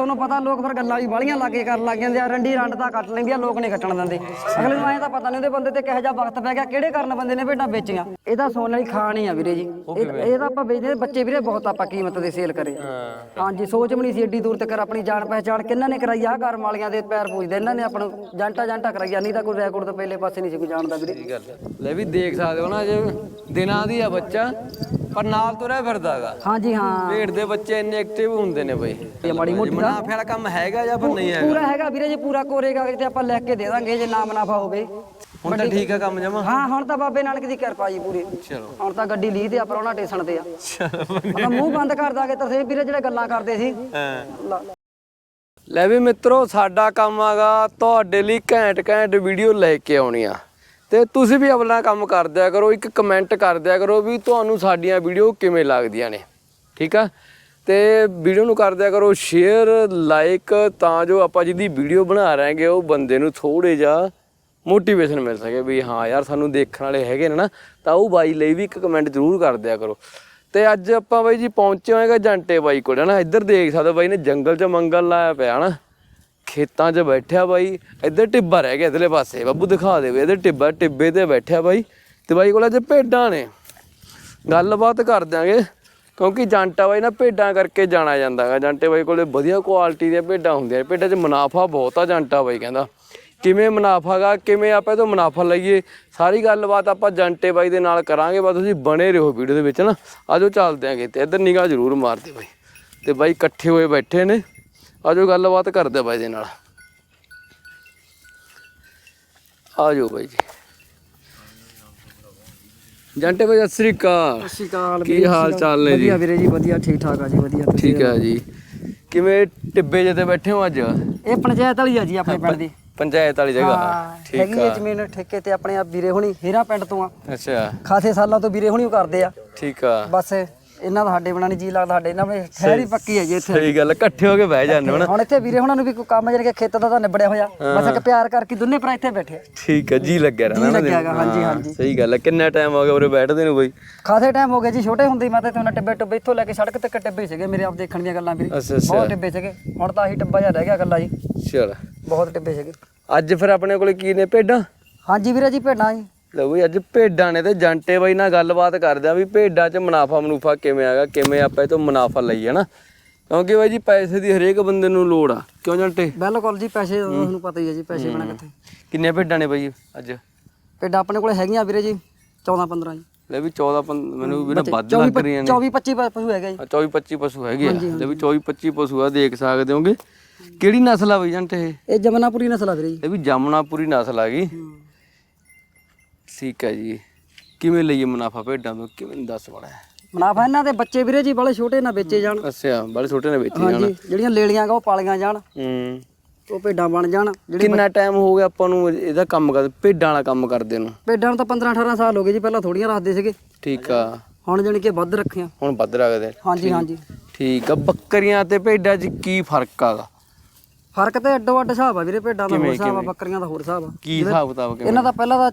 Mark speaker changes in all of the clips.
Speaker 1: ਤੁਹਾਨੂੰ ਪਤਾ ਲੋਕ ਫਿਰ ਗੱਲਾਂ ਵੀ ਬਾਲੀਆਂ ਲਾਗੇ ਕਰਨ ਲੱਗ ਜਾਂਦੇ ਆ ਰੰਡੀ ਰੰਡ ਤਾਂ ਕੱਟ ਲੈਂਦੀ ਆ ਲੋਕ ਨਹੀਂ ਕੱਟਣ ਦਿੰਦੇ। ਅਗਲੇ ਨੂੰ ਐਂ ਤਾਂ ਪਤਾ ਨਹੀਂ ਉਹਦੇ ਬੰਦੇ ਤੇ ਕਿਹੋ ਜਿਹਾ ਵਕਤ ਪੈ ਗਿਆ ਕਿਹੜੇ ਕਾਰਨ ਬੰਦੇ ਨੇ ਭੇਡਾਂ ਵੇਚੀਆਂ। ਇਹ ਤਾਂ ਸੋਨ ਵਾਲੀ ਖਾਣ ਹੀ ਆ ਵੀਰੇ ਜੀ। ਇਹ ਇਹ ਤਾਂ ਆਪਾਂ ਵੇਚਦੇ ਬੱਚੇ ਵੀਰੇ ਬਹੁਤ ਆਪਾਂ ਕੀਮਤ ਦੇ ਸੇਲ ਕਰੇ। ਹਾਂਜੀ ਸੋਚ ਵੀ ਨਹੀਂ ਸੀ ਏਡੀ ਦੂਰ ਤੱਕ ਆਪਣੀ ਜਾਣ ਪਹਿਚਾਣ ਕਿੰਨਾਂ ਨੇ ਕਰਾਈ ਆ ਘਰ ਵਾਲੀਆਂ ਦੇ ਪੈਰ ਪੂਜਦੇ ਇਹਨਾਂ ਨੇ ਆਪਾਂ ਨੂੰ ਜਾਂਟਾ ਜਾਂਟਾ ਕਰਾਈਆ ਨਹੀਂ ਤਾਂ ਕੋਈ ਰੈਕੋਰਡ ਤੋਂ ਪਹਿਲੇ ਪਾਸੇ ਨਹੀਂ ਸੀ ਕੋਈ ਜਾਣਦਾ ਵੀਰੇ।
Speaker 2: ਲੈ ਵੀ ਦੇਖ ਸਕਦੇ ਹੋ ਨਾ ਜੇ ਦਿਨਾਂ ਦੀ ਆ ਬੱਚਾ ਪਰ ਨਾਲ ਤੁਰਿਆ ਫਿਰਦਾਗਾ
Speaker 1: ਹਾਂਜੀ ਹਾਂ।
Speaker 2: ਭੇਡ ਦੇ ਬੱਚੇ ਇੰਨੇ ਐਕਟਿਵ ਹੁੰਦੇ ਨੇ ਬਈ।
Speaker 1: ਇਹ ਮਾੜੀ ਮੋਟੀ
Speaker 2: ਮੁਨਾਫੇ ਵਾਲਾ ਕੰਮ ਹੈਗਾ ਜਾਂ ਫਿਰ ਨਹੀਂ ਹੈਗਾ?
Speaker 1: ਪੂਰਾ ਹੈਗਾ ਵੀਰੇ ਜੇ ਪੂਰਾ ਕੋਰੇ ਕਾਗਜ਼ ਤੇ ਆਪਾਂ ਲਿਖ ਕੇ ਦੇ ਦਾਂਗੇ ਜੇ ਨਾ ਮੁਨਾਫਾ ਹੋਵੇ।
Speaker 2: ਹੁਣ ਤਾਂ ਠੀਕ ਆ ਕੰਮ ਜਮਾ।
Speaker 1: ਹਾਂ ਹੁਣ ਤਾਂ ਬਾਬੇ ਨਾਨਕ ਦੀ ਕਿਰਪਾ ਜੀ ਪੂਰੀ।
Speaker 2: ਚਲੋ।
Speaker 1: ਹੁਣ ਤਾਂ ਗੱਡੀ ਲੀ ਤੇ ਆ ਪਰੋਣਾ ਟੇਸ਼ਨ ਤੇ ਆ। ਆਪਾਂ ਮੂੰਹ ਬੰਦ ਕਰ ਦਾਂਗੇ ਤਰਸੇ ਵੀਰੇ ਜਿਹੜੇ ਗੱਲਾਂ ਕਰਦੇ ਸੀ। ਲਾ-
Speaker 2: ਲੈ ਵੀ ਮਿੱਤਰੋ ਸਾਡਾ ਕੰਮ ਆਗਾ ਤੁਹਾਡੇ ਲਈ ਘੈਂਟ ਘੈਂਟ ਵੀਡੀਓ ਲੈ ਕੇ ਆਉਣੀ ਆ। ਤੇ ਤੁਸੀਂ ਵੀ ਆਪਣਾ ਕੰਮ ਕਰ ਦਿਆ ਕਰੋ ਇੱਕ ਕਮੈਂਟ ਕਰ ਦਿਆ ਕਰੋ ਵੀ ਤੁਹਾਨੂੰ ਸਾਡੀਆਂ ਵੀਡੀਓ ਕਿਵੇਂ ਲੱਗਦੀਆਂ ਨੇ। ਠੀਕ ਆ? ਤੇ ਵੀਡੀਓ ਨੂੰ ਕਰ ਦਿਆ ਕਰੋ ਸ਼ੇਅਰ ਲਾਈਕ ਤਾਂ ਜੋ ਆਪਾਂ ਜਿਹਦੀ ਵੀਡੀਓ ਬਣਾ ਰਹੇ ਉਹ ਬੰਦੇ ਨੂੰ ਥੋੜੇ ਜਿਹਾ ਮੋਟੀਵੇਸ਼ਨ ਮਿਲ ਸਕੇ ਵੀ ਹਾਂ ਯਾਰ ਸਾਨੂੰ ਦੇਖਣ ਵਾਲੇ ਹੈਗੇ ਨੇ ਨਾ, ਤਾਂ ਉਹ ਬਾਈ ਲਈ ਵੀ ਇੱਕ ਕਮੈਂਟ ਜ਼ਰੂਰ ਕਰ ਦਿਆ ਕਰੋ। ਤੇ ਅੱਜ ਆਪਾਂ ਬਾਈ ਜੀ ਪਹੁੰਚੇ ਹੋਏਗਾ ਜੰਟੇ ਬਾਈ ਕੋਲ, ਹਨਾ? ਇੱਧਰ ਦੇਖ ਸਕਦੇ ਹੋ ਬਾਈ ਨੇ ਜੰਗਲ 'ਚ ਮੰਗਲ ਲਾਇਆ ਪਿਆ, ਹਨਾ? ਖੇਤਾਂ 'ਚ ਬੈਠਿਆ ਬਾਈ, ਇੱਧਰ ਟਿੱਬਾ ਰਹਿ ਗਿਆ ਇਧਰਲੇ ਪਾਸੇ, ਬੱਬੂ ਦਿਖਾ ਦੇਵੇ ਇੱਧਰ ਟਿੱਬਾ, ਟਿੱਬੇ ਤੇ ਬੈਠਿਆ ਬਾਈ। ਤੇ ਬਾਈ ਕੋਲ ਅੱਜ ਭੇਡਾਂ ਨੇ। ਗੱਲਬਾਤ ਕਰ ਦਿਆਂਗੇ। ਕਿਉਂਕਿ ਜੰਟਾ ਬਾਈ ਨਾ ਭੇਡਾਂ ਕਰਕੇ ਜਾਣਾ ਜਾਂਦਾ ਹੈਗਾ। ਜੰਟੇ ਬਾਈ ਕੋਲੇ ਵਧੀਆ ਕੁਆਲਿਟੀ ਦੀਆਂ ਭੇਡਾਂ ਹੁੰਦੀਆਂ ਨੇ। ਭੇਡਾਂ 'ਚ ਮੁਨਾਫਾ ਬਹੁਤ ਆ ਜੰਟਾ ਬਾਈ ਕਹਿੰਦਾ। ਕਿਵੇਂ ਮੁਨਾਫਾਗਾ ਕਿਵੇਂ ਆਪਾਂ ਇਹ ਤੋਂ ਮੁਨਾਫਾ ਲਈਏ, ਸਾਰੀ ਗੱਲਬਾਤ ਆਪਾਂ ਜੰਟੇ ਬਾਈ ਦੇ ਨਾਲ ਕਰਾਂਗੇ, ਬਸ ਤੁਸੀਂ ਬਣੇ ਰਹੋ ਵੀਡੀਓ ਦੇ ਵਿੱਚ ਨਾ। ਆਜੋ ਚੱਲਦੇ ਆਂਗੇ ਤੇ ਇੱਧਰ ਨਿਗਾਹ ਜ਼ਰੂਰ ਮਾਰਦੇ ਬਾਈ। ਤੇ ਬਾਈ ਇਕੱਠੇ ਹੋਏ ਬੈਠੇ ਨੇ। ਆਜੋ ਗੱਲਬਾਤ ਕਰਦੇ ਬਾਈ ਦੇ ਨਾਲ। ਆਜੋ ਬਾਈ ਜੀ। ਜੰਟੇ ਬਾਈ ਸਤਿ ਸ੍ਰੀ ਅਕਾਲ।
Speaker 1: ਸਤਿ ਸ਼੍ਰੀ ਅਕਾਲ
Speaker 2: ਕੀ ਹਾਲ ਚਾਲ ਨੇ ਜੀ?
Speaker 1: ਵਧੀਆ ਵੀਰੇ ਜੀ ਵਧੀਆ ਠੀਕ ਠਾਕ ਆ ਜੀ ਵਧੀਆ। ਤੁਸੀਂ
Speaker 2: ਠੀਕ ਹੈ ਜੀ। ਕਿਵੇਂ ਟਿੱਬੇ ਜਿਹੇ ਤੇ ਬੈਠੇ ਹੋ ਅੱਜ?
Speaker 1: ਇਹ ਪੰਚਾਇਤ ਵਾਲੀ ਆ ਜੀ ਆਪਣੇ ਪਿੰਡ ਦੀ।
Speaker 2: ਪੰਚਾਇਤ ਵਾਲੀ ਜਗ੍ਹਾ।
Speaker 1: ਹਾਂ
Speaker 2: ਠੀਕ
Speaker 1: ਹੈਗੀ ਹੈ
Speaker 2: ਆ।
Speaker 1: ਜ਼ਮੀਨ ਠੇਕੇ ਤੇ ਆਪਣੇ ਆ ਵੀਰੇ ਹੁਣੀ ਹੀਰਾ ਪਿੰਡ ਤੋਂ ਆ।
Speaker 2: ਅੱਛਾ।
Speaker 1: ਖਾਸੇ ਸਾਲਾਂ ਤੋਂ ਵੀਰੇ ਹੁਣੀ ਉਹ ਕਰਦੇ ਆ।
Speaker 2: ਠੀਕ ਆ।
Speaker 1: ਬਸ ਇਹਨਾਂ ਦਾ ਸਾਡੇ ਬਣਾਣੀ ਜੀ ਲੱਗਦਾ ਸਾਡੇ ਇਹਨਾਂ ਵਿੱਚ ਠਹਿਰੀ ਪੱਕੀ ਹੈ ਜੀ ਇੱਥੇ।
Speaker 2: ਸਹੀ ਗੱਲ ਆ, ਇਕੱਠੇ ਹੋ ਕੇ ਬਹਿ ਜਾਂਦੇ ਨਾ।
Speaker 1: ਹੁਣ ਇੱਥੇ ਵੀਰੇ ਹੁਣਾਂ ਨੂੰ ਵੀ ਕੋਈ ਕੰਮ ਜਾਨੀ ਕਿ ਖੇਤ ਦਾ ਤਾਂ ਨਿਬੜਿਆ ਹੋਇਆ। ਬਸ ਇੱਕ ਪਿਆਰ ਕਰਕੇ ਦੋਨੇ ਭਰਾ ਇੱਥੇ ਬੈਠੇ। ਆ।
Speaker 2: ਠੀਕ ਹੈ ਜੀ ਲੱਗਿਆ ਰਹਿਣਾ
Speaker 1: ਜੀ
Speaker 2: ਨਾ
Speaker 1: ਲੱਗਿਆ
Speaker 2: ਦਿਨ।
Speaker 1: ਗਾ, ਹਾਂਜੀ,
Speaker 2: ਹਾਂ,
Speaker 1: ਹਾਂਜੀ।
Speaker 2: ਸਹੀ ਗੱਲ ਹੈ। ਕਿੰਨਾ ਟਾਈਮ ਹੋ ਗਿਆ ਉਰੇ ਬੈਠਦੇ ਨੂੰ ਬਈ?
Speaker 1: ਖਾਸੇ ਟਾਈਮ ਹੋ ਗਿਆ ਜੀ ਛੋਟੇ ਹੁੰਦੇ ਹੀ ਮੈਂ ਤਾਂ ਤੁਹਾਨੂੰ ਟਿੱਬੇ ਟਿੱਬੇ ਇੱਥੋਂ ਲੈ ਕੇ ਸੜਕ ਤੱਕ ਟਿੱਬੇ ਸੀਗੇ ਮੇਰੇ ਆਪ ਦੇਖਣ ਦੀਆਂ ਗੱਲਾਂ ਵੀਰੇ।
Speaker 2: ਅੱਛਾ ਅੱਛਾ।
Speaker 1: ਬਹੁਤ ਟਿੱਬੇ ਸੀਗੇ। ਹੁਣ ਤਾਂ ਆਹੀ ਟਿੱਬਾ ਜਿਹਾ ਰਹਿ ਗਿਆ ਗੱਲਾਂ ਜੀ।
Speaker 2: ਚਲ।
Speaker 1: ਬਹੁਤ ਟਿੱਬੇ ਸੀਗੇ।
Speaker 2: ਅੱਜ ਫਿਰ ਆਪਣੇ ਕੋਲੇ ਕੀ ਨੇ ਭੇਡਾਂ?
Speaker 1: ਹਾਂਜੀ ਵੀਰੇ ਜੀ ਭੇਡਾਂ ਜੀ।
Speaker 2: ਲਓ ਬਈ ਅੱਜ ਭੇਡਾਂ ਨੇ ਤੇ ਜੰਟੇ ਬਾਈ ਨਾਲ ਗੱਲਬਾਤ ਕਰਦੇ ਆ ਵੀ ਭੇਡਾਂ 'ਚ ਮੁਨਾਫਾ ਮਨੂਫਾ ਕਿਵੇਂ ਆਗਾ ਕਿਵੇਂ ਆਪਾਂ ਇਹ ਤੋਂ ਮੁਨਾਫਾ ਲਈਏ ਨਾ ਕਿਉਂਕਿ ਬਾਈ ਜੀ ਪੈਸੇ ਦੀ ਹਰੇਕ ਬੰਦੇ ਨੂੰ ਲੋੜ ਆ। ਕਿਉਂ ਜੰਟੇ?
Speaker 1: ਬਿਲਕੁਲ ਜੀ ਪੈਸੇ ਤੁਹਾਨੂੰ ਪਤਾ ਹੀ ਹੈ ਜੀ ਪੈਸੇ ਬਣਾ ਕਿੱਥੇ?
Speaker 2: ਕਿੰਨੇ ਭੇਡਾਂ ਨੇ ਬਾਈ ਅੱਜ?
Speaker 1: ਭੇਡਾਂ ਆਪਣੇ ਕੋਲ ਹੈਗੀਆਂ ਵੀਰੇ ਜੀ 14 15 ਜੀ।
Speaker 2: ਲੈ ਵੀ 14 ਪੰਦ- ਮੈਨੂੰ ਵੀ ਨਾ ਵੱਧ ਲੱਗ ਰਹੀਆਂ ਨੇ।
Speaker 1: 24 25 ਪਸ਼ੂ ਹੈਗਾ ਜੀ।
Speaker 2: 24 25 ਪਸ਼ੂ ਹੈਗੇ ਆ। ਲੈ ਵੀ 24 25 ਪਸ਼ੂ ਆ ਦੇਖ ਸਕਦੇ ਹੋਗੇ। ਕਿਹੜੀ ਨਸਲ ਆ ਬਈ ਜੰਟ ਇਹ?
Speaker 1: ਇਹ ਜਮਨਾਪੁਰੀ ਨਸਲ ਆ ਵੀਰੇ ਜੀ।
Speaker 2: ਇਹ ਵੀ ਜਾਮਨਾਪੁਰੀ ਨਸਲ ਆ ਗਈ। ਠੀਕ ਹੈ ਜੀ। ਕਿਵੇਂ ਲਈਏ ਮੁਨਾਫਾ ਭੇਡਾਂ ਤੋਂ? ਕਿਵੇਂ ਦੱਸ ਬੜਾ
Speaker 1: ਮੁਨਾਫਾ ਇਹਨਾਂ ਦੇ ਬੱਚੇ ਵੀਰੇ ਜੀ ਬੜੇ ਛੋਟੇ ਨਾ ਵੇਚੇ ਜਾਣ।
Speaker 2: ਅੱਛਾ ਬੜੇ ਛੋਟੇ ਨੇ ਵੇਚੀ ਜਾਣ।
Speaker 1: ਹਾਂਜੀ ਜਿਹੜੀਆਂ ਲੇਲੀਆਂ ਗਾ ਉਹ ਪਾਲੀਆਂ ਜਾਣ।
Speaker 2: ਹੂੰ।
Speaker 1: ਉਹ ਭੇਡਾਂ ਬਣ ਜਾਣ
Speaker 2: ਕਿੰਨਾ ਟਾਈਮ ਹੋ ਗਿਆ ਆਪਾਂ ਨੂੰ ਇਹਦਾ ਕੰਮ ਕਰ ਭੇਡਾਂ ਵਾਲਾ ਕੰਮ ਕਰਦੇ ਨੂੰ?
Speaker 1: ਭੇਡਾਂ ਨੂੰ ਤਾਂ 15 18 ਸਾਲ ਹੋ ਗਏ ਜੀ ਪਹਿਲਾਂ ਥੋੜੀਆਂ ਰੱਖਦੇ ਸੀਗੇ।
Speaker 2: ਠੀਕ ਆ।
Speaker 1: ਹੁਣ ਜਾਣੀ ਕਿ ਵੱਧ ਰੱਖੀਆਂ
Speaker 2: ਹੁਣ ਵੱਧ ਰੱਖਦੇ
Speaker 1: ਹਾਂਜੀ ਹਾਂਜੀ।
Speaker 2: ਠੀਕ ਆ। ਬੱਕਰੀਆਂ ਤੇ ਭੇਡਾਂ 'ਚ ਕੀ ਫ਼ਰਕ ਆਗਾ
Speaker 1: ਫ਼ਰਕ ਤੇ ਅੱਡੋ ਅੱਡ ਹਿਸਾਬ ਆ ਵੀਰੇ ਭੇਡਾਂ ਦਾ ਹੋਰ ਹਿਸਾਬ ਆ ਬੱਕਰੀਆਂ ਦਾ ਹੋਰ ਹਿਸਾਬ ਆ।
Speaker 2: ਕੀ ਹਿਸਾਬ ਕਿਤਾਬ
Speaker 1: ਇਹਨਾਂ ਦਾ ਪਹਿਲਾਂ ਦਾ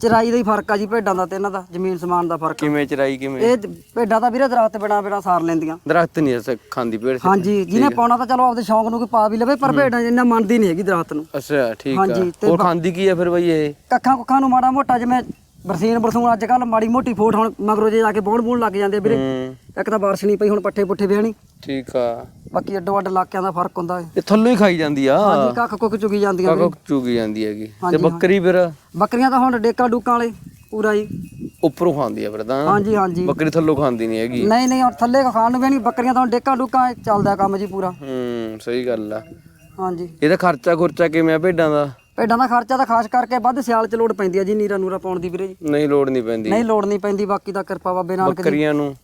Speaker 1: ਚਰਾਈ ਦਾ ਹੀ ਫ਼ਰਕ ਆ ਜੀ ਭੇਡਾਂ ਦਾ ਤੇ ਇਹਨਾਂ ਦਾ ਜ਼ਮੀਨ ਸਮਾਨ ਦਾ ਫ਼ਰਕ।
Speaker 2: ਕਿਵੇਂ ਚਰਾਈ ਕਿਵੇਂ?
Speaker 1: ਇਹ ਭੇਡਾਂ ਤਾਂ ਵੀਰੇ ਦਰਖਤ ਬਿਨਾ ਬਿਨਾ ਸਾਰ ਲੈਂਦੀਆਂ।
Speaker 2: ਦਰਖਤ ਨਹੀਂ ਅਸ ਖਾਂਦੀ ਭੇਡ
Speaker 1: ਹਾਂਜੀ ਜਿਹਨੇ ਪਾਉਣਾ ਤਾਂ ਚਲੋ ਆਪਦੇ ਸ਼ੌਂਕ ਨੂੰ ਕੋਈ ਪਾ ਵੀ ਲਵੇ ਪਰ ਭੇਡਾਂ ਇੰਨਾ ਮੰਨਦੀ ਨਹੀਂ ਹੈਗੀ ਦਰਖਤ ਨੂੰ।
Speaker 2: ਅੱਛਾ ਠੀਕ ਆ।
Speaker 1: ਹਾਂਜੀ, ਤੇ
Speaker 2: ਹੋਰ ਖਾਂਦੀ ਕੀ ਆ ਫਿਰ ਬਈ ਇਹ?
Speaker 1: ਕੱਖਾਂ ਕੁੱਖਾਂ ਨੂੰ ਮਾੜਾ ਮੋਟਾ ਜਿਵੇਂ ਬਰਸੀਨ ਬਰਸੂਨ ਅੱਜ ਕੱਲ ਮਾੜੀ ਮੋਟੀ ਫੋਟ ਹੁਣ ਮਗਰੋਂ ਜੇ ਜਾ ਕੇ ਬੋਣ ਬੋਣ ਲੱਗ ਜਾਂਦੇ ਆ ਵੀਰੇ।
Speaker 2: ਹੂੰ।
Speaker 1: ਇੱਕ ਤਾਂ ਬਾਰਿਸ਼ ਨਹੀਂ ਪਈ ਹੁਣ ਪੱਠੇ ਪੁੱਠੇ ਵਿਆਹਣੀ
Speaker 2: ਠੀਕ ਆ।
Speaker 1: ਬਾਕੀ ਅੱਡੋ ਅੱਡ ਇਲਾਕਿਆਂ ਦਾ ਫ਼ਰਕ ਹੁੰਦਾ ਹੈ।
Speaker 2: ਇਹ ਥੱਲੋਂ ਹੀ ਖਾਈ ਜਾਂਦੀ ਆ।
Speaker 1: ਹਾਂਜੀ ਕੱਖ ਕੁੱਖ ਚੁਗੀ ਜਾਂਦੀਆਂ ਵੀਰੇ।
Speaker 2: ਕਾਕਾ ਚੁਗੀ ਜਾਂਦੀ ਹੈਗੀ। ਤੇ
Speaker 1: ਹਾਂਜੀ,
Speaker 2: ਬੱਕਰੀ ਫਿਰ?
Speaker 1: ਬੱਕਰੀਆਂ ਤਾਂ ਹੁਣ ਡੇਕਾ ਡੂਕਾਂ ਵਾਲੇ ਪੂਰਾ ਜੀ
Speaker 2: ਉੱਪਰੋਂ ਖਾਂਦੀ ਆ ਫਿਰ ਤਾਂ।
Speaker 1: ਹਾਂਜੀ ਹਾਂਜੀ।
Speaker 2: ਬੱਕਰੀ ਥੱਲੋਂ ਖਾਂਦੀ ਨਹੀਂ ਹੈਗੀ।
Speaker 1: ਨਹੀਂ ਨਹੀਂ ਹੁਣ ਥੱਲੇ ਖਾਣ ਨੂੰ ਵੀ ਨਹੀਂ ਬੱਕਰੀਆਂ ਤਾਂ ਹੁਣ ਡੇਕਾ ਡੂਕਾਂ ਚੱਲਦਾ ਕੰਮ ਜੀ ਪੂਰਾ।
Speaker 2: ਹੂੰ ਸਹੀ ਗੱਲ ਆ।
Speaker 1: ਹਾਂਜੀ।
Speaker 2: ਇਹਦਾ ਖਰਚਾ ਖੁਰਚਾ ਕਿਵੇਂ ਆ ਭੇਡਾਂ ਦਾ?
Speaker 1: ਭੇਡਾਂ ਦਾ ਖਰਚਾ ਤਾਂ ਖਾਸ ਕਰਕੇ ਵੱਧ ਸਿਆਲ ਚ ਲੋੜ ਪੈਂਦੀ ਆ ਜੀ ਨੀਰਾ ਨੂਰਾ ਪਾਉਣ ਦੀ ਵੀਰੇ ਜੀ।
Speaker 2: ਨਹੀਂ ਲੋੜ ਨਹੀਂ ਪੈਂਦੀ।
Speaker 1: ਨਹੀਂ ਲੋੜ ਨਹੀਂ ਪੈਂਦੀ ਬਾਕੀ ਤਾਂ ਕਿਰਪਾ ਬਾਬੇ ਨਾਨਕ ਦੀ।
Speaker 2: ਬੱਕਰੀਆਂ ਨੂੰ?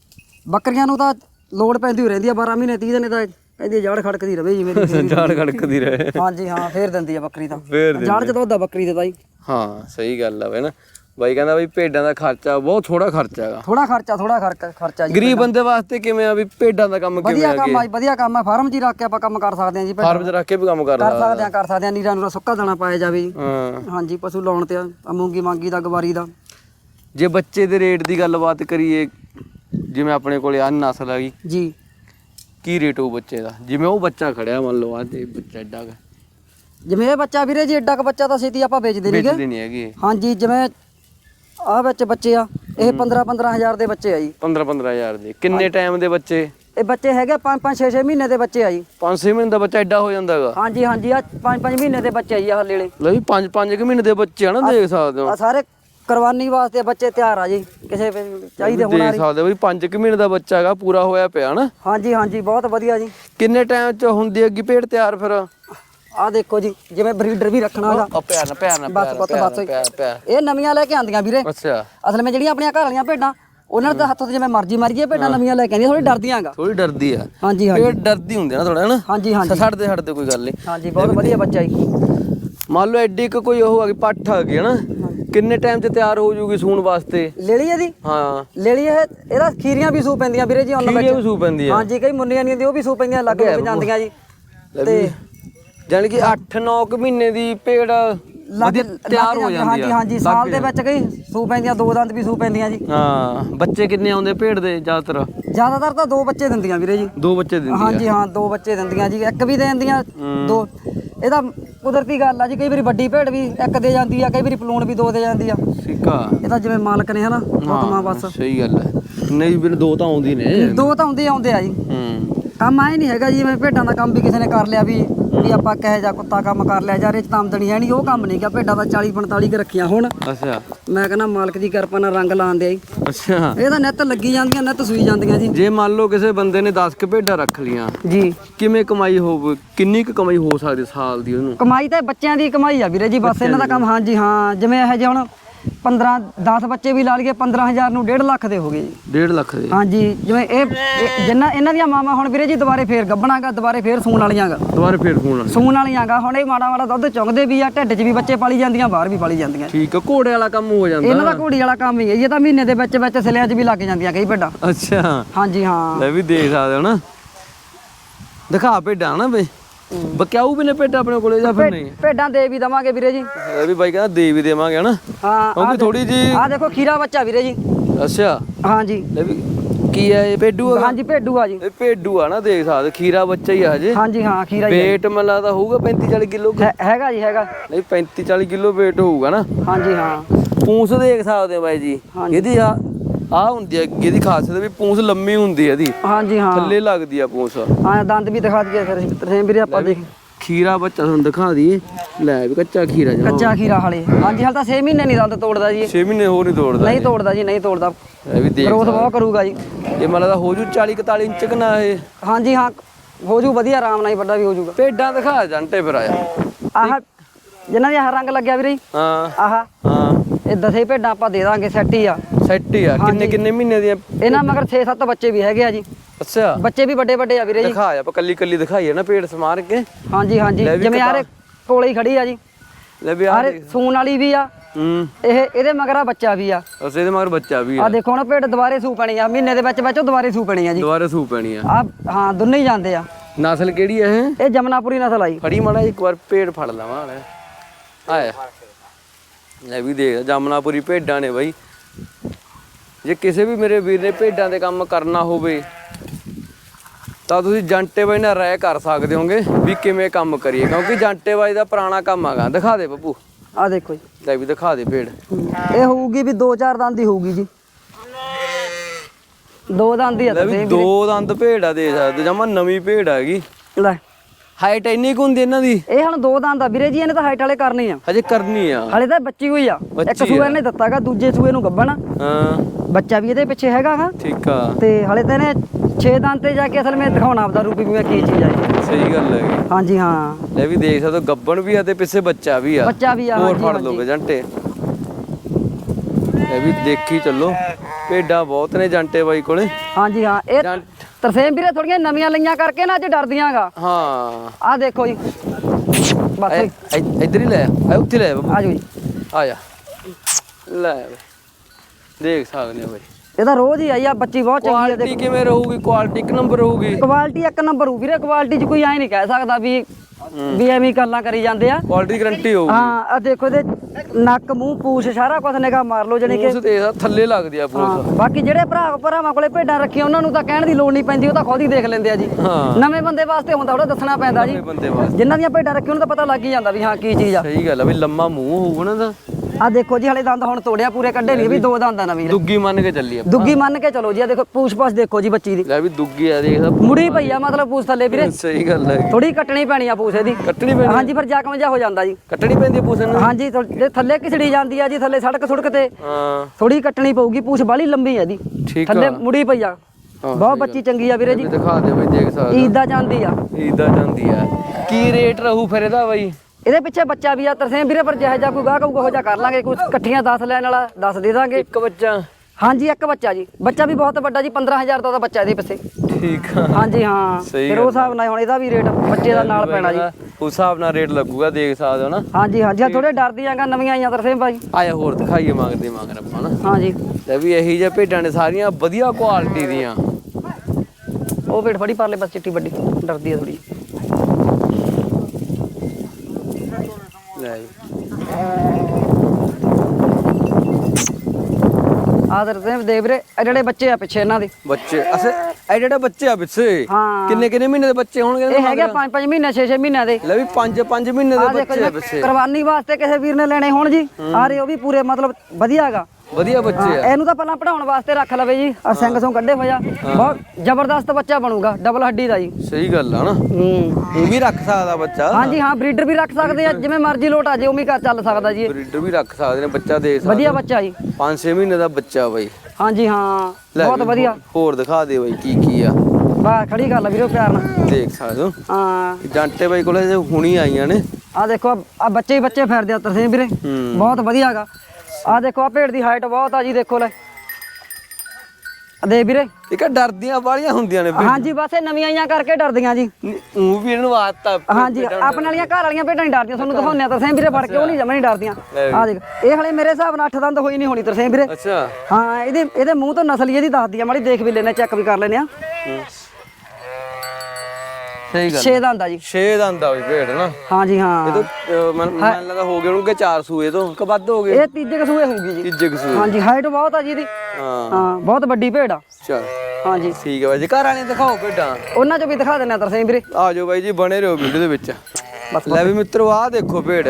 Speaker 1: ਬੱਕਰੀਆਂ ਨੂੰ ਤਾਂ ਲੋੜ ਪੈਂਦੀ ਰਹਿੰਦੀ ਆ 12 ਮਹੀਨੇ 30 ਦਿਨ ਤਾਂ ਕਹਿੰਦੀ ਆ ਜੜ ਖੜਕਦੀ ਰਵੇ ਜੀ ਮੇਰੀ। ਫੇਰ।
Speaker 2: ਖੜਕਦੀ ਰਹੇ
Speaker 1: ਹਾਂਜੀ ਹਾਂ ਫੇਰ ਦਿੰਦੀ ਆ ਬੱਕਰੀ ਤਾਂ।
Speaker 2: ਫੇਰ ਦੇ
Speaker 1: ਜੜ ਚ ਦੁੱਧ ਆ ਬੱਕਰੀ ਦੇ ਤਾਂ ਜੀ
Speaker 2: ਹਾਂ ਸਹੀ ਗੱਲ ਆ ਵੇ ਨਾ। ਬਾਈ ਕਹਿੰਦਾ ਬਈ ਭੇਡਾਂ ਦਾ ਖਰਚਾ ਬਹੁਤ ਥੋੜਾ ਖਰਚਾ ਹੈਗਾ।
Speaker 1: ਥੋੜਾ ਖਰਚਾ ਥੋੜਾ ਖਰਚਾ ਖਰਚਾ ਜੀ
Speaker 2: ਗਰੀਬ ਬੰਦੇ ਵਾਸਤੇ ਕਿਵੇਂ ਆ ਵੀ ਭੇਡਾਂ ਦਾ ਕੰਮ ਕਿਵੇਂ
Speaker 1: ਵਧੀਆ
Speaker 2: ਆ
Speaker 1: ਕੰਮ ਆ ਜੀ, ਵਧੀਆ ਕੰਮ ਆ। ਫਾਰਮ 'ਚ ਹੀ ਰੱਖ ਕੇ ਆਪਾਂ ਕੰਮ ਕਰ ਸਕਦੇ ਆ ਜੀ
Speaker 2: ਫਾਰਮ 'ਚ ਰੱਖ ਕੇ ਵੀ ਕੰਮ
Speaker 1: ਕਰ ਸਕਦੇ ਆ ਕਰ ਸਕਦੇ ਆ ਨੀਰਾ ਨੂਰਾ ਸੁੱਕਾ ਦਾਣਾ ਪਾਇਆ ਜਾਵੇ ਜੀ।
Speaker 2: ਹਾਂ।
Speaker 1: ਹਾਂਜੀ ਪਸ਼ੂ ਲਾਉਣ ਤੇ ਆ ਆਹ ਮੂੰਗੀ ਮਾਂਗੀ ਦਾ ਗਵਾਰੀ ਦਾ।
Speaker 2: ਜੇ ਬੱਚੇ ਦੇ ਰੇਟ ਦੀ ਗੱਲਬਾਤ ਕਰੀਏ ਜਿਵੇਂ ਆਪਣੇ ਕੋਲੇ ਆ ਨਸਲ ਆ ਗਈ।
Speaker 1: ਜੀ।
Speaker 2: ਕੀ ਰੇਟ ਉਹ ਬੱਚੇ ਦਾ? ਜਿਵੇਂ ਉਹ ਬੱਚਾ ਖੜਿਆ ਮੰਨ ਲਓ ਆ ਤੇ ਬੱਚਾ ਐਡਾ ਕੁ।
Speaker 1: ਜਿਵੇਂ ਇਹ ਬੱਚਾ ਵੀਰੇ ਜੀ ਏਡਾ ਕ ਬੱਚਾ ਤਾਂ ਛੇਤੀ ਆਪਾਂ ਵੇਚਦੇ ਨਹੀਂਗੇ
Speaker 2: ਵੇਚਦੇ ਨਹੀਂ ਹੈਗੇ।
Speaker 1: ਹਾਂਜੀ ਜਿਵੇਂ ਆਹ ਵਿੱਚ ਬੱਚੇ ਆ ਇਹ 15 15000 ਦੇ ਬੱਚੇ ਆ ਜੀ।
Speaker 2: 15 15000 ਦੇ। ਕਿੰਨੇ ਟਾਈਮ ਦੇ ਬੱਚੇ?
Speaker 1: ਇਹ ਬੱਚੇ ਹੈਗੇ 5 5 6 6 ਮਹੀਨੇ ਦੇ ਬੱਚੇ ਆ ਜੀ।
Speaker 2: 5-6 ਮਹੀਨੇ ਦਾ ਬੱਚਾ ਐਡਾ ਹੋ ਜਾਂਦਾ ਹੈਗਾ।
Speaker 1: ਹਾਂਜੀ ਹਾਂਜੀ ਆ 5 5 ਮਹੀਨੇ ਦੇ ਬੱਚੇ ਆ ਜੀ ਆਹ ਲੇਲੇ
Speaker 2: ਲੈ ਵੀ 5-5 ਮਹੀਨੇ ਦੇ ਬੱਚੇ ਆ ਨਾ ਦੇਖ ਸਕਦੇ ਹੋ।
Speaker 1: ਆ ਸਾਰੇ ਕੁਰਬਾਨੀ ਵਾਸਤੇ ਬੱਚੇ ਤਿਆਰ ਆ ਜੀ ਕਿਸੇ ਵੇ ਚਾਹੀਦੇ ਹੋਣ
Speaker 2: ਦੇਖ ਸਕਦੇ ਵੀ 5 ਮਹੀਨੇ ਦਾ ਬੱਚਾ ਹੈਗਾ ਪੂਰਾ ਹੋਇਆ ਪਿਆ ਨਾ।
Speaker 1: ਹਾਂਜੀ ਹਾਂਜੀ ਬਹੁਤ ਵਧੀਆ ਜੀ।
Speaker 2: ਕਿੰਨੇ ਟਾਈਮ ਚ ਹੁੰਦੀ ਹੈਗੀ ਭੇਡ ਤਿਆਰ ਫਿਰ?
Speaker 1: ਆਹ ਦੇਖੋ ਜੀ ਜਿਵੇਂ ਬਰੀਡਰ ਵੀ ਰੱਖਣਾ ਹੈਗਾ।
Speaker 2: ਆ ਪਿਆਰ ਨਾਲ ਪਿਆਰ ਨਾਲ
Speaker 1: ਬਸ ਬਸ
Speaker 2: ਪਿਆਰ
Speaker 1: ਇਹ ਨਵੀਆਂ ਲੈ ਕੇ ਆਂਦੀਆਂ ਵੀਰੇ।
Speaker 2: ਅੱਛਾ।
Speaker 1: ਅਸਲ ਵਿੱਚ ਜਿਹੜੀਆਂ ਆਪਣੀਆਂ ਘਰ ਵਾਲੀਆਂ ਭੇਡਾਂ ਉਹਨਾਂ ਦੇ ਤਾਂ ਹੱਥੋਂ ਤੇ ਜਿਵੇਂ ਮਰਜ਼ੀ ਮਾਰੀਏ ਭੇਡਾਂ ਨਵੀਆਂ ਲੈ ਕੇ ਆਂਦੀਆਂ ਥੋੜੀ ਡਰਦੀਆਂਗਾ
Speaker 2: ਥੋੜੀ ਡਰਦੀ ਆ।
Speaker 1: ਹਾਂਜੀ ਹਾਂਜੀ।
Speaker 2: ਭੇਡ ਡਰਦੀ ਹੁੰਦੀ ਆ ਨਾ ਥੋੜਾ ਹਨਾ
Speaker 1: ਹਾਂਜੀ ਹਾਂਜੀ।
Speaker 2: ਛੱਡਦੇ ਛੱਡਦੇ ਕੋਈ ਗੱਲ ਨਹੀਂ
Speaker 1: ਹਾਂਜੀ ਬਹੁਤ ਵਧੀਆ ਬੱਚਾ ਜੀ।
Speaker 2: ਮੰਨ ਲਓ ਐਡੀ ਕੁ ਕੋਈ ਉਹ ਆ ਗਈ ਪੱਠ ਆ ਗਈ ਹਨਾ ਕਿੰਨੇ ਟਾਈਮ ਚ ਤਿਆਰ ਹੋ ਜੂਗੀ ਸੂਣ ਵਾਸਤੇ?
Speaker 1: ਲੈ ਲਈ ਇਹਦੀ
Speaker 2: ਹਾਂ।
Speaker 1: ਲੈ ਲਈ ਇਹ ਇਹਦਾ ਖੀਰੀਆਂ ਵੀ ਸੂ ਪੈਂਦੀਆਂ ਵੀਰੇ ਜੀ ਉਹਨਾਂ
Speaker 2: ਖੀਰੇ
Speaker 1: ਵਿੱਚ।
Speaker 2: ਵੀ ਸੂ ਪੈਂਦੀ ਆ
Speaker 1: ਹਾਂਜੀ ਕਈ ਮੁੰਨੀਆਂ ਨਹੀਂ ਹੁੰਦੀਆਂ ਉਹ ਵੀ ਸੂ ਪੈਂਦੀਆਂ ਲੱਗ ਲੱਗ ਜਾਂਦੀਆਂ ਜੀ।
Speaker 2: ਤੇ ਜਾਣੀ ਕਿ 8-9 ਮਹੀਨੇ ਦੀ ਵਧੀਆ ਤਿਆਰ ਹੋ ਜਾਂਦੀ
Speaker 1: ਹਾਂਜੀ
Speaker 2: ਆ।
Speaker 1: ਹਾਂਜੀ ਸਾਲ ਦੇ ਵਿੱਚ ਕਈ ਸੂ ਪੈਂਦੀਆਂ ਦੋ ਦੰਦ ਵੀ ਸੂ ਪੈਂਦੀਆਂ ਜੀ।
Speaker 2: ਹਾਂ ਬੱਚੇ ਕਿੰਨੇ ਆਉਂਦੇ ਭੇਡ ਦੇ ਜ਼ਿਆਦਾਤਰ?
Speaker 1: ਜ਼ਿਆਦਾਤਰ ਤਾਂ ਦੋ ਬੱਚੇ ਦਿੰਦੀਆਂ ਵੀਰੇ ਜੀ।
Speaker 2: ਦੋ ਬੱਚੇ ਦਿੰਦੀ ਆ
Speaker 1: ਹਾਂਜੀ ਹਾਂ ਦੋ ਬੱਚੇ ਦਿੰਦੀਆਂ ਜੀ ਇੱਕ ਵੀ ਦੇ ਦਿੰਦੀਆਂ ਦੋ ਇਹਦਾ ਕੁਦਰਤੀ ਗੱਲ ਆ ਜੀ ਕਈ ਵਾਰੀ ਵੱਡੀ ਭੇਡ ਵੀ ਇੱਕ ਦੇ ਜਾਂਦੀ ਆ ਕਈ ਵਾਰੀ ਪਲੂਣ ਵੀ ਦੋ ਦੇ ਜਾਂਦੀ ਆ।
Speaker 2: ਆ
Speaker 1: ਇਹ ਤਾਂ ਜਿਵੇਂ ਮਾਲਕ ਨੇ ਹਨਾ ਹੁਕਮਾਂ ਬਸ।
Speaker 2: ਸਹੀ ਗੱਲ ਹੈ ਨਹੀਂ ਵੀਰ ਦੋ ਤਾਂ ਆਉਂਦੀ ਨੇ।
Speaker 1: ਦੋ ਤਾਂ ਆਉਂਦੇ ਆਉਂਦੇ ਆ ਜੀ।
Speaker 2: ਹੂੰ।
Speaker 1: ਕੰਮ ਆਏ ਨਹੀਂ ਹੈਗਾ ਜੀ ਜਿਵੇਂ ਭੇਡਾਂ ਦਾ ਕੰਮ ਵੀ ਕਿਸੇ ਨੇ ਕਰ ਲਿਆ ਵੀ ਵੀ ਆਪਾਂ ਕਹੇ ਜਾ ਕੁੱਤਾ ਕੰਮ ਕਰ ਲਿਆ ਜਾਂ ਇਹ ਚ ਤਾਂ ਆਮਦਨੀ ਹੈ ਨਹੀਂ ਉਹ ਕੰਮ ਨਹੀਂ ਗਾ ਭੇਡਾਂ ਦਾ 40 45 ਕੇ ਰੱਖੀਆਂ ਹੁਣ।
Speaker 2: ਅੱਛਾ।
Speaker 1: ਮੈਂ ਕਹਿੰਦਾ ਮਾਲਕ ਦੀ ਕਿਰਪਾ ਨਾਲ ਰੰਗ ਲਾਉਂਦੇ ਆ ਜੀ
Speaker 2: ਅੱਛਾ।
Speaker 1: ਇਹ ਤਾਂ ਨਿੱਤ ਲੱਗੀ ਜਾਂਦੀਆਂ ਨਿੱਤ ਸੂਈ ਜਾਂਦੀਆਂ ਜੀ।
Speaker 2: ਜੇ ਮੰਨ ਲਓ ਕਿਸੇ ਬੰਦੇ ਨੇ 10 ਕੁ ਭੇਡਾਂ ਰੱਖ ਲੀਆਂ
Speaker 1: ਜੀ।
Speaker 2: ਕਿਵੇਂ ਕਮਾਈ ਹੋਵੇ ਕਿੰਨੀ ਕੁ ਕਮਾਈ ਹੋ ਸਕਦੀ ਸਾਲ ਦੀ ਉਹਨੂੰ?
Speaker 1: ਕਮਾਈ ਤਾਂ ਬੱਚਿਆਂ ਦੀ ਕਮਾਈ ਆ ਵੀਰੇ ਜੀ ਬਸ ਇਹਨਾਂ ਦਾ ਕੰਮ ਹਾਂਜੀ ਹਾਂ ਜਿਵੇਂ ਇਹ ਜਿਹੇ ਹੁਣ 15 10 ਬੱਚੇ ਵੀ ਲਾ ਲਈਏ 15000 ਨੂੰ 1.5 ਲੱਖ ਦੇ ਹੋ ਗਏ ਜੀ।
Speaker 2: 1.5 ਲੱਖ ਦੇ।
Speaker 1: ਹਾਂਜੀ ਜਿਵੇਂ ਇਹ ਇਹ ਜਿੰਨਾ ਇਹਨਾਂ ਦੀਆਂ ਮਾਵਾਂ ਹੁਣ ਵੀਰੇ ਜੀ ਦੁਬਾਰੇ ਫੇਰ ਗੱਬਣਾਗਾ ਦੁਬਾਰੇ ਫੇਰ ਸੂਣ ਵਾਲੀਆਂਗਾ।
Speaker 2: ਦੁਬਾਰਾ ਫੇਰ ਫੋਨ ਆ
Speaker 1: ਸੂਣ ਵਾਲੀਆਂਗਾ ਹੁਣ ਇਹ ਮਾੜਾ ਮਾੜਾ ਦੁੱਧ ਚੁੰਗਦੇ ਵੀ ਆ ਢਿੱਡ 'ਚ ਵੀ ਬੱਚੇ ਪਾਲੀ ਜਾਂਦੀਆਂ ਬਾਹਰ ਵੀ ਪਾਲੀ ਜਾਂਦੀਆਂ।
Speaker 2: ਠੀਕ ਆ ਘੋੜੇ ਵਾਲਾ ਕੰਮ ਹੋ ਜਾਂਦਾ।
Speaker 1: ਇਹਨਾਂ ਦਾ ਘੋੜੀ ਵਾਲਾ ਕੰਮ ਹੀ ਹੈ ਇਹ ਤਾਂ ਮਹੀਨੇ ਦੇ ਵਿੱਚ ਵਿੱਚ ਸਿਲਿਆਂ 'ਚ ਵੀ ਲੱਗ ਜਾਂਦੀਆਂ ਕਈ ਭੇਡਾਂ।
Speaker 2: ਅੱਛਾ।
Speaker 1: ਹਾਂਜੀ ਹਾਂ।
Speaker 2: ਲੈ ਵੀ ਦੇਖ ਸਕਦੇ ਹੋ ਨਾ। ਦਿਖਾ ਭੇਡਾਂ ਨਾ ਬਈ। ਬਕਿਆਊ ਵੀ ਨੇ ਭੇਡਾਂ ਆਪਣੇ ਕੋਲੇ ਜਾਂ ਫਿਰ ਨਹੀਂ?
Speaker 1: ਭੇਡਾਂ ਦੇ ਵੀ ਦਵਾਂਗੇ ਵੀਰੇ ਜੀ।
Speaker 2: ਇਹ ਵੀ ਬਾਈ ਕਹਿੰਦਾ ਦੇ ਵੀ ਦੇਵਾਂਗੇ ਹਨਾ?
Speaker 1: ਹਾਂ
Speaker 2: ਕਿਉਂਕਿ ਥੋੜੀ ਜੀ
Speaker 1: ਆਹ ਦੇਖੋ ਖੀਰਾ ਬੱਚਾ ਵੀਰੇ ਜੀ।
Speaker 2: ਅੱਛਾ।
Speaker 1: ਹਾਂਜੀ।
Speaker 2: ਲੈ ਵੀ ਕੀ ਹੈ ਇਹ? ਭੇਡੂ ਹੈਗਾ?
Speaker 1: ਹਾਂਜੀ ਭੇਡੂ ਆ ਜੀ।
Speaker 2: ਇਹ ਭੇਡੂ ਆ ਨਾ ਦੇਖ ਸਕਦੇ ਖੀਰਾ ਬੱਚਾ ਹੀ ਆ ਹਜੇ।
Speaker 1: ਹਾਂਜੀ ਹਾਂ ਖੀਰਾ ਹੀ
Speaker 2: weight ਮੈਨੂੰ ਲੱਗਦਾ ਹੋਊਗਾ 35 40 ਕਿਲੋ
Speaker 1: ਹੈਗਾ ਜੀ ਹੈਗਾ।
Speaker 2: ਨਹੀਂ 35 40 ਕਿਲੋ weight ਹੋਊਗਾ ਨਾ।
Speaker 1: ਹਾਂਜੀ ਹਾਂ।
Speaker 2: ਪੂੰਛ ਦੇਖ ਸਕਦੇ ਹੋ ਬਾਈ ਜੀ। ਇਹਦੀ ਆ ਆ ਹੁੰਦੀ ਹੈ ਇਹਦੀ ਖਾਸੀਅਤ ਵੀ ਪੂੰਛ ਲੰਮੀ ਹੁੰਦੀ ਹੈ ਇਹਦੀ।
Speaker 1: ਹਾਂਜੀ ਹਾਂ।
Speaker 2: ਥੱਲੇ ਲੱਗਦੀ ਆ ਪੂੰਛ।
Speaker 1: ਹਾਂ ਦੰਦ ਵੀ ਦਿਖਾ ਦਈਏ ਫਿਰ ਤਰਸੇਮ ਵੀਰੇ ਆਪਾਂ ਦੇਖ।
Speaker 2: ਖੀਰਾ ਬੱਚਾ ਤੁਹਾਨੂੰ ਦਿਖਾ ਦਈਏ। ਲੈ ਵੀ ਕੱਚਾ ਖੀਰਾ ਜਮਾ
Speaker 1: ਕੱਚਾ ਖੀਰਾ ਹਾਲੇ। ਹਾਂਜੀ ਹਾਲ ਤਾਂ 6 ਮਹੀਨੇ ਨਹੀਂ ਦੰਦ ਤੋੜਦਾ ਜੀ। ਇਹ।
Speaker 2: 6 ਮਹੀਨੇ ਹੋਰ ਨਹੀਂ ਤੋੜਦਾ
Speaker 1: ਨਹੀਂ ਤੋੜਦਾ ਜੀ ਨਹੀਂ ਤੋੜਦਾ।
Speaker 2: ਇਹ ਵੀ ਦੇਖ
Speaker 1: ਗਰੋਥ ਬਹੁਤ ਕਰੂਗਾ ਜੀ।
Speaker 2: ਇਹ ਮੈਨੂੰ ਲੱਗਦਾ ਹੋ ਜੂ 40 41 ਇੰਚ ਕਨਾ ਇਹ।
Speaker 1: ਹਾਂਜੀ ਹਾਂ ਹੋ ਜੂ ਵਧੀਆ ਆਰਾਮ ਨਾਲ ਹੀ ਵੱਡਾ ਵੀ ਹੋ ਜੂਗਾ
Speaker 2: ਭੇਡਾਂ ਦਿਖਾ ਜੰਟੇ ਫਿਰ ਆਇਆ।
Speaker 1: ਆਹ ਜਿਨ੍ਹਾਂ ਦੀ ਆਹ ਰੰਗ ਲੱਗਿਆ ਵੀਰੇ
Speaker 2: ਹਾਂ।
Speaker 1: ਆਹ।
Speaker 2: ਹਾਂ।
Speaker 1: ਇਹ ਦਸੇ ਭੇਡਾਂ ਆਪਾਂ ਦੇ ਦਾਂਗੇ ਸੈੱਟ ਹੀ ਆ।
Speaker 2: ਸੈੱਟ ਹੀ ਆ। ਕਿੰਨੇ ਕਿੰਨੇ ਮਹੀਨੇ ਦੀਆਂ
Speaker 1: ਇਹਨਾਂ ਮਗਰ 6-7 ਬੱਚੇ ਵੀ ਹੈਗੇ ਆ ਜੀ।
Speaker 2: ਅੱਛਾ।
Speaker 1: ਬੱਚੇ ਵੀ ਵੱਡੇ ਵੱਡੇ ਆ ਵੀਰੇ ਜੀ।
Speaker 2: ਦਿਖਾ ਆਪਾਂ ਕੱਲੀ ਕੱਲੀ ਦਿਖਾਈਏ ਨਾ ਭੇਡ ਸਮਾਰ ਕੇ।
Speaker 1: ਹਾਂਜੀ ਹਾਂਜੀ। ਜਿਵੇਂ ਯਾਰ ਕੋਲੇ ਹੀ ਖੜੀ ਆ ਜੀ।
Speaker 2: ਲੈ ਵੀ ਆ
Speaker 1: ਆਰੇ ਸੂਣ ਵਾਲੀ ਵੀ ਆ।
Speaker 2: ਹੂੰ।
Speaker 1: ਇਹ ਇਹਦੇ ਮਗਰ ਆ ਬੱਚਾ ਵੀ ਆ।
Speaker 2: ਅਸੇ ਇਹਦੇ ਮਗਰ ਬੱਚਾ ਵੀ
Speaker 1: ਆ।
Speaker 2: ਆ
Speaker 1: ਦੇਖੋ ਹੁਣ ਭੇਡ ਦੁਬਾਰੇ ਸੂ ਪੈਣੀ ਆ। ਮਹੀਨੇ ਦੇ ਵਿੱਚ ਵਿੱਚ ਉਹ ਦੁਬਾਰੇ ਸੂ ਪੈਣੀ ਆ ਜੀ।
Speaker 2: ਦੁਬਾਰਾ ਸੂ ਪੈਣੀ ਆ।
Speaker 1: ਆ ਹਾਂ ਦੋਨੇ ਹੀ ਜਾਂਦੇ ਆ।
Speaker 2: ਨਸਲ ਕਿਹੜੀ ਹੈ ਇਹ?
Speaker 1: ਇਹ ਜਮਨਾਪੁਰੀ ਨਸਲ ਆ ਜੀ।
Speaker 2: ਫੜੀ ਮਾੜਾ ਇੱਕ ਵਾਰ ਭੇਡ ਫੜ ਲਵਾਂ ਆਇਆ। ਲੈ ਵੀ ਦੇਖ ਜਾਮਨਾਪੁਰੀ ਭੇਡਾਂ ਨੇ ਬਾਈ। ਜੇ ਕਿਸੇ ਵੀ ਮੇਰੇ ਵੀਰ ਨੇ ਭੇਡਾਂ ਦੇ ਕੰਮ ਕਰਨਾ ਹੋਵੇ ਤਾਂ ਤੁਸੀਂ ਜਾਂਟੇ ਬਾਈ ਨਾਲ ਰਾਏ ਕਰ ਸਕਦੇ ਹੋਗੇ ਵੀ ਕਿਵੇਂ ਕੰਮ ਕਰੀਏ ਕਿਉਂਕਿ ਜਾਂਟੇ ਬਾਈ ਦਾ ਪੁਰਾਣਾ ਕੰਮ ਹੈਗਾ। ਦਿਖਾ ਦੇ ਬੱਬੂ।
Speaker 1: ਆ ਦੇਖੋ ਜੀ।
Speaker 2: ਲੈ ਵੀ ਦਿਖਾ ਦੇ ਭੇਡ।
Speaker 1: ਇਹ ਹੋਊਗੀ ਵੀ ਦੋ ਚਾਰ ਦੰਦ ਦੀ ਹੋਊਗੀ ਜੀ। ਦੋ ਦੰਦ ਦੀ ਆ ਤਾਂ
Speaker 2: ਦੋ ਦੰਦ ਭੇਡ ਆ ਦੇ ਸਕਦੇ ਜਮਾ ਨਵੀਂ ਭੇਡ ਹੈਗੀ
Speaker 1: ਲੈ।
Speaker 2: ਹਾਈਟ ਇੰਨੀ ਕੁ ਹੁੰਦੀ ਇਹਨਾਂ ਦੀ?
Speaker 1: ਇਹ ਹੁਣ ਦੋ ਦੰਦ ਆ। ਵੀਰੇ ਜੀ ਇਹਨੇ ਤਾਂ ਹਾਈਟ ਵਾਲੇ ਕਰਨੇ ਆ।
Speaker 2: ਹਜੇ ਕਰਨੀ ਆ।
Speaker 1: ਹਲੇ ਤਾਂ ਬੱਚੀ ਹੋਈ ਆ। ਇੱਕ
Speaker 2: ਬੱਚੀ
Speaker 1: ਸੂਆ
Speaker 2: ਆ।
Speaker 1: ਇਹਨੇ ਦਿੱਤਾਗਾ ਦੂਜੇ ਸੂਏ ਨੂੰ ਗੱਬਣ
Speaker 2: ਹਾਂ।
Speaker 1: ਬੱਚਾ ਵੀ ਇਹਦੇ ਪਿੱਛੇ ਹੈਗਾ ਗਾ।
Speaker 2: ਠੀਕ ਆ।
Speaker 1: ਤੇ ਹਲੇ ਤਾਂ ਇਹਨੇ 6 ਦੰਦ ਤੇ ਜਾ ਕੇ ਅਸਲ ਵਿੱਚ ਦਿਖਾਉਣਾ ਆਪਦਾ ਰੂਪ ਵੀ ਮੈਂ ਕੀ ਚੀਜ਼ ਆ ਇਹ।
Speaker 2: ਸਹੀ ਗੱਲ ਹੈਗੀ
Speaker 1: ਹਾਂਜੀ ਹਾਂ।
Speaker 2: ਲੈ ਵੀ ਦੇਖ ਸਕਦੇ ਹੋ ਗੱਬਣ ਵੀ ਆ ਤੇ ਪਿੱਛੇ ਬੱਚਾ ਵੀ ਆ।
Speaker 1: ਬੱਚਾ ਵੀ ਆ,
Speaker 2: ਹੋਰ
Speaker 1: ਹਾਂਜੀ,
Speaker 2: ਫੜ
Speaker 1: ਹਾਂਜੀ।
Speaker 2: ਲੋਗੇ ਜੰਟੇ ਲੈ ਵੀ ਦੇਖੀ ਚੱਲੋ। ਭੇਡਾਂ ਬਹੁਤ ਨੇ ਜੰਟੇ ਬਾਈ ਕੋਲੇ।
Speaker 1: ਹਾਂਜੀ ਹਾਂ ਇਹ
Speaker 2: ਜੰਟ
Speaker 1: ਤਰਸੇਮ ਵੀਰੇ ਥੋੜੀਆਂ ਨਵੀਆਂ ਲਈਆਂ ਕਰਕੇ ਨਾ ਅੱਜ ਡਰਦੀਆਂਗਾ
Speaker 2: ਹਾਂ।
Speaker 1: ਆਹ ਦੇਖੋ ਜੀ। ਬਸ
Speaker 2: ਐ- ਐ- ਇੱਧਰ ਹੀ ਲੈ ਆ। ਐ ਉੱਥੇ ਲੈ ਆ ਬੱਬੂ।
Speaker 1: ਆ ਜਾਓ ਜੀ।
Speaker 2: ਆ ਜਾ। ਲੈ ਬਈ। ਦੇਖ ਸਕਦੇ ਹੋ ਬਾਈ।
Speaker 1: ਇਹ ਤਾਂ ਰੋਜ਼ ਹੀ ਆਈ ਆ ਬੱਚੀ ਬਹੁਤ ਚੰਗੀ ਆ
Speaker 2: ਕੁਆਲਿਟੀ ਕਿਵੇਂ ਰਹੂਗੀ? ਕੁਆਲਿਟੀ ਇੱਕ ਨੰਬਰ ਰਹੂਗੀ
Speaker 1: ਕੁਆਲਿਟੀ ਇੱਕ ਨੰਬਰ ਹੋ ਵੀਰੇ ਕੁਆਲਿਟੀ 'ਚ ਕੋਈ ਐ ਨਹੀਂ ਕਹਿ ਸਕਦਾ ਵੀ ਵੀ ਐਵੇਂ ਗੱਲਾਂ ਕਰੀ ਜਾਂਦੇ ਆ।
Speaker 2: ਕੁਆਲਿਟੀ ਗਰੰਟੀ ਹੋਊ
Speaker 1: ਹਾਂ ਆ ਦੇਖੋ ਇਹਦੇ ਨੱਕ ਮੂੰਹ ਪੂਛ ਸਾਰਾ ਕੁਝ ਨਿਗਾ ਮਾਰ ਲਓ ਜਾਨੀ ਕਿ
Speaker 2: ਉਸ ਦੇ ਥੱਲੇ ਲੱਗਦੀ ਆ
Speaker 1: ਹਾਂ,
Speaker 2: ਪੂਛ
Speaker 1: ਬਾਕੀ ਜਿਹੜੇ ਭਰਾ ਭਰਾਵਾਂ ਕੋਲੇ ਭੇਡਾਂ ਰੱਖੀਆਂ ਉਹਨਾਂ ਨੂੰ ਤਾਂ ਕਹਿਣ ਦੀ ਲੋੜ ਨਹੀਂ ਪੈਂਦੀ ਉਹ ਤਾਂ ਖੁਦ ਹੀ ਦੇਖ ਲੈਂਦੇ ਆ ਜੀ।
Speaker 2: ਹਾਂ।
Speaker 1: ਨਵੇਂ ਬੰਦੇ ਵਾਸਤੇ ਹੁੰਦਾ ਉਹਦਾ ਦੱਸਣਾ ਪੈਂਦਾ ਜੀ।
Speaker 2: ਇਹ ਬੰਦੇ ਵਾਸਤੇ।
Speaker 1: ਜਿਨ੍ਹਾਂ ਦੀਆਂ ਭੇਡਾਂ ਰੱਖੀਆਂ ਉਹਨਾਂ ਦਾ ਪਤਾ ਲੱਗ ਹੀ ਜਾਂਦਾ ਵੀ ਹਾਂ ਕੀ ਚੀਜ਼ ਆ।
Speaker 2: ਸਹੀ ਗੱਲ ਆ ਵੀ ਲੰਮਾ ਮੂੰਹ ਹੋਊਗਾ ਨਾ ਦਾ
Speaker 1: ਆ ਦੇਖੋ ਜੀ ਹਲੇ ਦੰਦ ਹੁਣ ਤੋੜਿਆ ਪੂਰੇ ਕੱਢੇ ਨਹੀਂ ਵੀ ਦੋ ਦੰਦ ਆ ਨਵੀਂ।
Speaker 2: ਦੁੱਗੀ ਮੰਨ ਕੇ ਚੱਲੀ ਆ
Speaker 1: ਦੁੱਗੀ ਮੰਨ ਕੇ ਚਲੋ ਜੀ ਆ ਦੇਖੋ ਪੂਛ ਪਾਛ ਦੇਖੋ ਜੀ ਬੱਚੀ ਦੀ।
Speaker 2: ਲੈ ਵੀ ਦੁੱਗੀ ਆ ਦੇਖਦਾ
Speaker 1: ਮੁੜੀ ਪਈ ਆ ਮਤਲਬ ਪੂਛ ਥੱਲੇ ਵੀਰੇ।
Speaker 2: ਸਹੀ ਗੱਲ ਹੈ
Speaker 1: ਥੋੜੀ ਕੱਟਣੀ ਪੈਣੀ ਆ ਪੂਛ ਇਹਦੀ।
Speaker 2: ਕੱਟਣੀ ਪੈਣੀ
Speaker 1: ਹਾਂਜੀ ਫਿਰ ਜਾਕਮ ਜਾ ਹੋ ਜਾਂਦਾ ਜੀ।
Speaker 2: ਕੱਟਣੀ ਪੈਂਦੀ ਆ ਪੂਛ ਨੂੰ
Speaker 1: ਹਾਂਜੀ ਜੇ ਥੱਲੇ ਕਿਸੜੀ ਜਾਂਦੀ ਆ ਜੀ ਥੱਲੇ ਸੜਕ ਸੁੜਕ ਤੇ।
Speaker 2: ਹਾਂ।
Speaker 1: ਥੋੜੀ ਕੱਟਣੀ ਪਊਗੀ ਪੂਛ ਬਾਲੀ ਲੰਬੀ ਆ
Speaker 2: ਠੀਕ
Speaker 1: ਥੱਲੇ ਮੁੜੀ ਪਈ ਆ। ਬਹੁਤ ਬੱਚੀ ਚੰਗੀ ਆ ਵੀਰੇ ਜੀ।
Speaker 2: ਦਿਖਾ ਦੇ ਬਈ ਦੇਖ ਸਕਦਾ
Speaker 1: ਈਦ ਦਾ ਜਾਂਦੀ ਆ।
Speaker 2: ਇਦਾਂ ਜਾਂਦੀ ਆ। ਕੀ ਰੇਟ ਰਹੂ ਫਿਰ ਇਹਦਾ ਬਈ?
Speaker 1: ਇਹਦੇ ਪਿੱਛੇ ਬੱਚਾ ਵੀ ਆ ਤਰਸੇਮ ਵੀਰੇ ਪਰ ਜਿਹੋ ਜਿਹਾ ਕੋਈ ਗਾਹਕ ਹੋਊਗਾ ਉਹ ਜਿਹਾ ਕਰ ਲਾਂਗੇ ਕੁਝ ਇਕੱਠੀਆਂ 10 ਲੈਣ ਵਾਲਾ 10 ਦੇ ਦਾਂਗੇ।
Speaker 2: ਇੱਕ ਬੱਚਾ।
Speaker 1: ਹਾਂਜੀ ਇੱਕ ਬੱਚਾ ਜੀ। ਬੱਚਾ ਵੀ ਬਹੁਤ ਵੱਡਾ ਜੀ 15000 ਦਾ ਉਹਦਾ ਬੱਚਾ ਇਹਦੇ ਪਿੱਛੇ।
Speaker 2: ਠੀਕ ਆ।
Speaker 1: ਹਾਂਜੀ ਹਾਂ।
Speaker 2: ਸਹੀ
Speaker 1: ਫਿਰ ਉਹ ਹਿਸਾਬ ਨਾਲ ਹੁਣ ਇਹਦਾ ਵੀ ਰੇਟ ਬੱਚੇ ਦਾ ਨਾਲ ਪੈਣਾ ਜੀ।
Speaker 2: ਉਸ ਹਿਸਾਬ ਨਾਲ ਰੇਟ ਲੱਗੂਗਾ ਦੇਖ ਸਕਦੇ ਹੋ ਨਾ।
Speaker 1: ਹਾਂਜੀ ਹਾਂਜੀ ਥੋੜੇ ਡਰਦੀਆਂ ਨਵੀਆਂ ਆਈਆਂ ਤਰਸੇਮ ਭਾਈ।
Speaker 2: ਆਇਆ ਹੋਰ ਦਿਖਾਈਏ ਮੰਗਦੇ ਮੰਗਰ ਆਪਾਂ ਨਾ।
Speaker 1: ਹਾਂਜੀ।
Speaker 2: ਲੈ ਵੀ ਇਹੀ ਜਿਹੇ ਭੇਡਾਂ ਨੇ ਸਾਰੀਆਂ ਵਧੀਆ ਕੁਆਲਿਟੀ ਦੀਆਂ।
Speaker 1: ਉਹ ਭੇਡ ਫੜੀ ਪਰਲੇ ਪਾਸੇ ਚਿੱਟੀ ਵੱਡੀ ਡਰਦੀ ਆ ਥੋੜੀ
Speaker 2: ਲੈ ਵੀ
Speaker 1: ਆ ਤਰਸੇਮ ਦੇ ਵੀਰੇ ਇਹ ਜਿਹੜੇ ਬੱਚੇ ਆ ਪਿੱਛੇ ਇਹਨਾਂ ਦੇ।
Speaker 2: ਬੱਚੇ ਅਸੇ ਇਹ ਜਿਹੜੇ ਬੱਚੇ ਆ ਪਿੱਛੇ
Speaker 1: ਹਾਂ।
Speaker 2: ਕਿੰਨੇ ਕਿੰਨੇ ਮਹੀਨੇ ਦੇ ਬੱਚੇ ਹੋਣਗੇ
Speaker 1: ਇਹ ਹੈਗੇ 5-5 ਮਹੀਨੇ 6-6 ਮਹੀਨਿਆਂ ਦੇ।
Speaker 2: ਲੈ ਵੀ 5 5 ਮਹੀਨੇ ਦੇ
Speaker 1: ਦੇਖੋ
Speaker 2: ਬੱਚੇ ਆ ਪਿੱਛੇ।
Speaker 1: ਕੁਰਬਾਨੀ ਵਾਸਤੇ ਕਿਸੇ ਵੀਰ ਨੇ ਲੈਣੇ ਹੋਣ ਜੀ। ਆ ਰਹੇ ਉਹ ਵੀ ਪੂਰੇ ਮਤਲਬ ਵਧੀਆ ਹੈਗਾ।
Speaker 2: ਵਧੀਆ ਬੱਚੇ ਆ।
Speaker 1: ਇਹਨੂੰ ਤਾਂ ਪਹਿਲਾਂ ਪੜਾਉਣ ਵਾਸਤੇ ਰੱਖ ਲਵੇ ਜੀ। ਆ ਸਿੰਘ ਸੋਂ ਕੱਢੇ ਹੋਇਆ ਬਹੁਤ ਜ਼ਬਰਦਸਤ ਬੱਚਾ ਬਣੂਗਾ ਡਬਲ ਹੱਡੀ ਦਾ ਜੀ।
Speaker 2: ਸਹੀ ਗੱਲ ਆ ਨਾ।
Speaker 1: ਹੂੰ।
Speaker 2: ਇਹ ਵੀ ਰੱਖ ਸਕਦਾ ਬੱਚਾ।
Speaker 1: ਹਾਂਜੀ ਹਾਂ ਬਰੀਡਰ ਵੀ ਰੱਖ ਸਕਦੇ ਆ ਜਿਵੇਂ ਮਰਜ਼ੀ ਲੋਟ ਆ ਜੇ ਉਵੇਂ ਘਰ ਚੱਲ ਸਕਦਾ ਜੀ।
Speaker 2: ਬਰੀਡਰ ਵੀ ਰੱਖ ਸਕਦੇ ਨੇ ਬੱਚਾ ਦੇ ਸਕਦਾ
Speaker 1: ਵਧੀਆ ਬੱਚਾ ਜੀ।
Speaker 2: 5-6 ਮਹੀਨੇ ਦਾ ਬੱਚਾ ਬਾਈ।
Speaker 1: ਹਾਂਜੀ ਹਾਂ ਬਹੁਤ ਵਧੀਆ।
Speaker 2: ਹੋਰ ਦਿਖਾ ਦੇ ਬਾਈ ਕੀ ਕੀ ਆ।
Speaker 1: ਵਾਹ ਖੜੀ ਗੱਲ ਵੀਰੋ ਪਿਆਰ ਨਾਲ।
Speaker 2: ਦੇਖ ਸਕਦੇ ਹੋ।
Speaker 1: ਹਾਂ।
Speaker 2: ਜਾਂਟੇ ਬਾਈ ਕੋਲੇ ਹੁਣੀ ਆਈਆਂ ਨੇ।
Speaker 1: ਆ ਦੇਖੋ ਆ ਬੱਚੇ ਹੀ ਬੱਚੇ ਫਿਰਦੇ ਆ ਤਰਸੇ ਵੀਰੇ। ਬਹੁਤ ਵਧੀਆ ਹੈਗਾ ਆ ਦੇਖੋ ਆ ਭੇਡ ਦੀ ਹਾਈਟ ਬਹੁਤ ਆ ਜੀ ਦੇਖੋ ਲੈ। ਆ ਦੇ ਵੀਰੇ।
Speaker 2: ਇੱਕ ਆ ਡਰਦੀਆਂ ਵਾਲੀਆਂ ਹੁੰਦੀਆਂ ਨੇ
Speaker 1: ਹਾਂਜੀ ਬਸ ਇਹ ਨਵੀਆਂ ਆਈਆਂ ਕਰਕੇ ਡਰਦੀਆਂ ਜੀ।
Speaker 2: ਉਹ ਵੀ ਇਹਨਾਂ ਨੂੰ ਆਦਤ ਆ
Speaker 1: ਹਾਂਜੀ ਆਪਣੇ ਵਾਲੀਆਂ ਘਰ ਵਾਲੀਆਂ ਭੇਡਾਂ ਨਹੀਂ ਡਰਦੀਆਂ ਤੁਹਾਨੂੰ ਦਿਖਾਉਂਦੇ ਆ ਤਰਸੇ ਵੀਰੇ ਫੜ ਕੇ ਉਹ ਨਹੀਂ ਜਮਾ ਨਹੀਂ ਡਰਦੀਆਂ।
Speaker 2: ਲੈ ਵੀ।
Speaker 1: ਆ ਦੇਖ ਇਹ ਹਲੇ ਮੇਰੇ ਹਿਸਾਬ ਨਾਲ 8 ਦੰਦ ਹੋਈ ਨਹੀਂ ਹੋਣੀ ਤਰਸੇ ਵੀਰੇ।
Speaker 2: ਅੱਛਾ।
Speaker 1: ਹਾਂ ਇਹਦੇ ਇਹਦੇ ਮੂੰਹ ਤੋਂ ਨਸਲ ਹੀ ਇਹਦੀ ਦੱਸਦੀ ਆ ਮਾੜੀ ਦੇਖ ਵੀ ਲੈਨੇ ਚੈੱਕ ਵੀ ਕਰ ਲੈਨੇ ਆ।
Speaker 2: ਸਹੀ ਗੱਲ
Speaker 1: 6 ਦੰਦ ਆ ਜੀ।
Speaker 2: 6 ਦੰਦ ਆ ਵੀ ਭੇਡ ਨਾ?
Speaker 1: ਹਾਂਜੀ
Speaker 2: ਇਹ
Speaker 1: ਹਾਂ।
Speaker 2: ਤਾਂ ਅਹ, ਮੈਨੂੰ ਮੈਨੂੰ ਲੱਗਾ ਹੋ ਗਏ ਹੋਣਗੇ 4 ਸੂਏ ਤੋਂ। ਕਿ ਵੱਧ ਹੋ ਗਏ।
Speaker 1: ਇਹ ਤੀਜੇ ਕਸੂਏ ਹੋਊਗੀ ਜੀ।
Speaker 2: ਤੀਜੇ ਕੁ ਸੂਏ।
Speaker 1: ਹਾਂਜੀ ਹਾਈਟ ਬਹੁਤ ਆ ਜੀ ਇਹਦੀ।
Speaker 2: ਹਾਂ।
Speaker 1: ਹਾਂ ਬਹੁਤ ਵੱਡੀ ਭੇਡ ਆ।
Speaker 2: ਚਲ।
Speaker 1: ਹਾਂਜੀ
Speaker 2: ਠੀਕ ਹੈ ਬਾਈ ਜੀ ਘਰ ਵਾਲੇ ਦਿਖਾਓ ਭੇਡਾਂ।
Speaker 1: ਉਹਨਾਂ ਚੋਂ ਵੀ ਦਿਖਾ ਦਿੰਨੇ ਆ ਤਰਸੇ ਵੀਰੇ।
Speaker 2: ਆ ਜਾਓ ਬਾਈ ਜੀ ਬਣੇ ਰਹੋ ਵੀਡੀਓ ਦੇ ਵਿੱਚ। ਲੈ ਵੀ ਮਿੱਤਰੋ ਆਹ ਦੇਖੋ ਭੇਡ।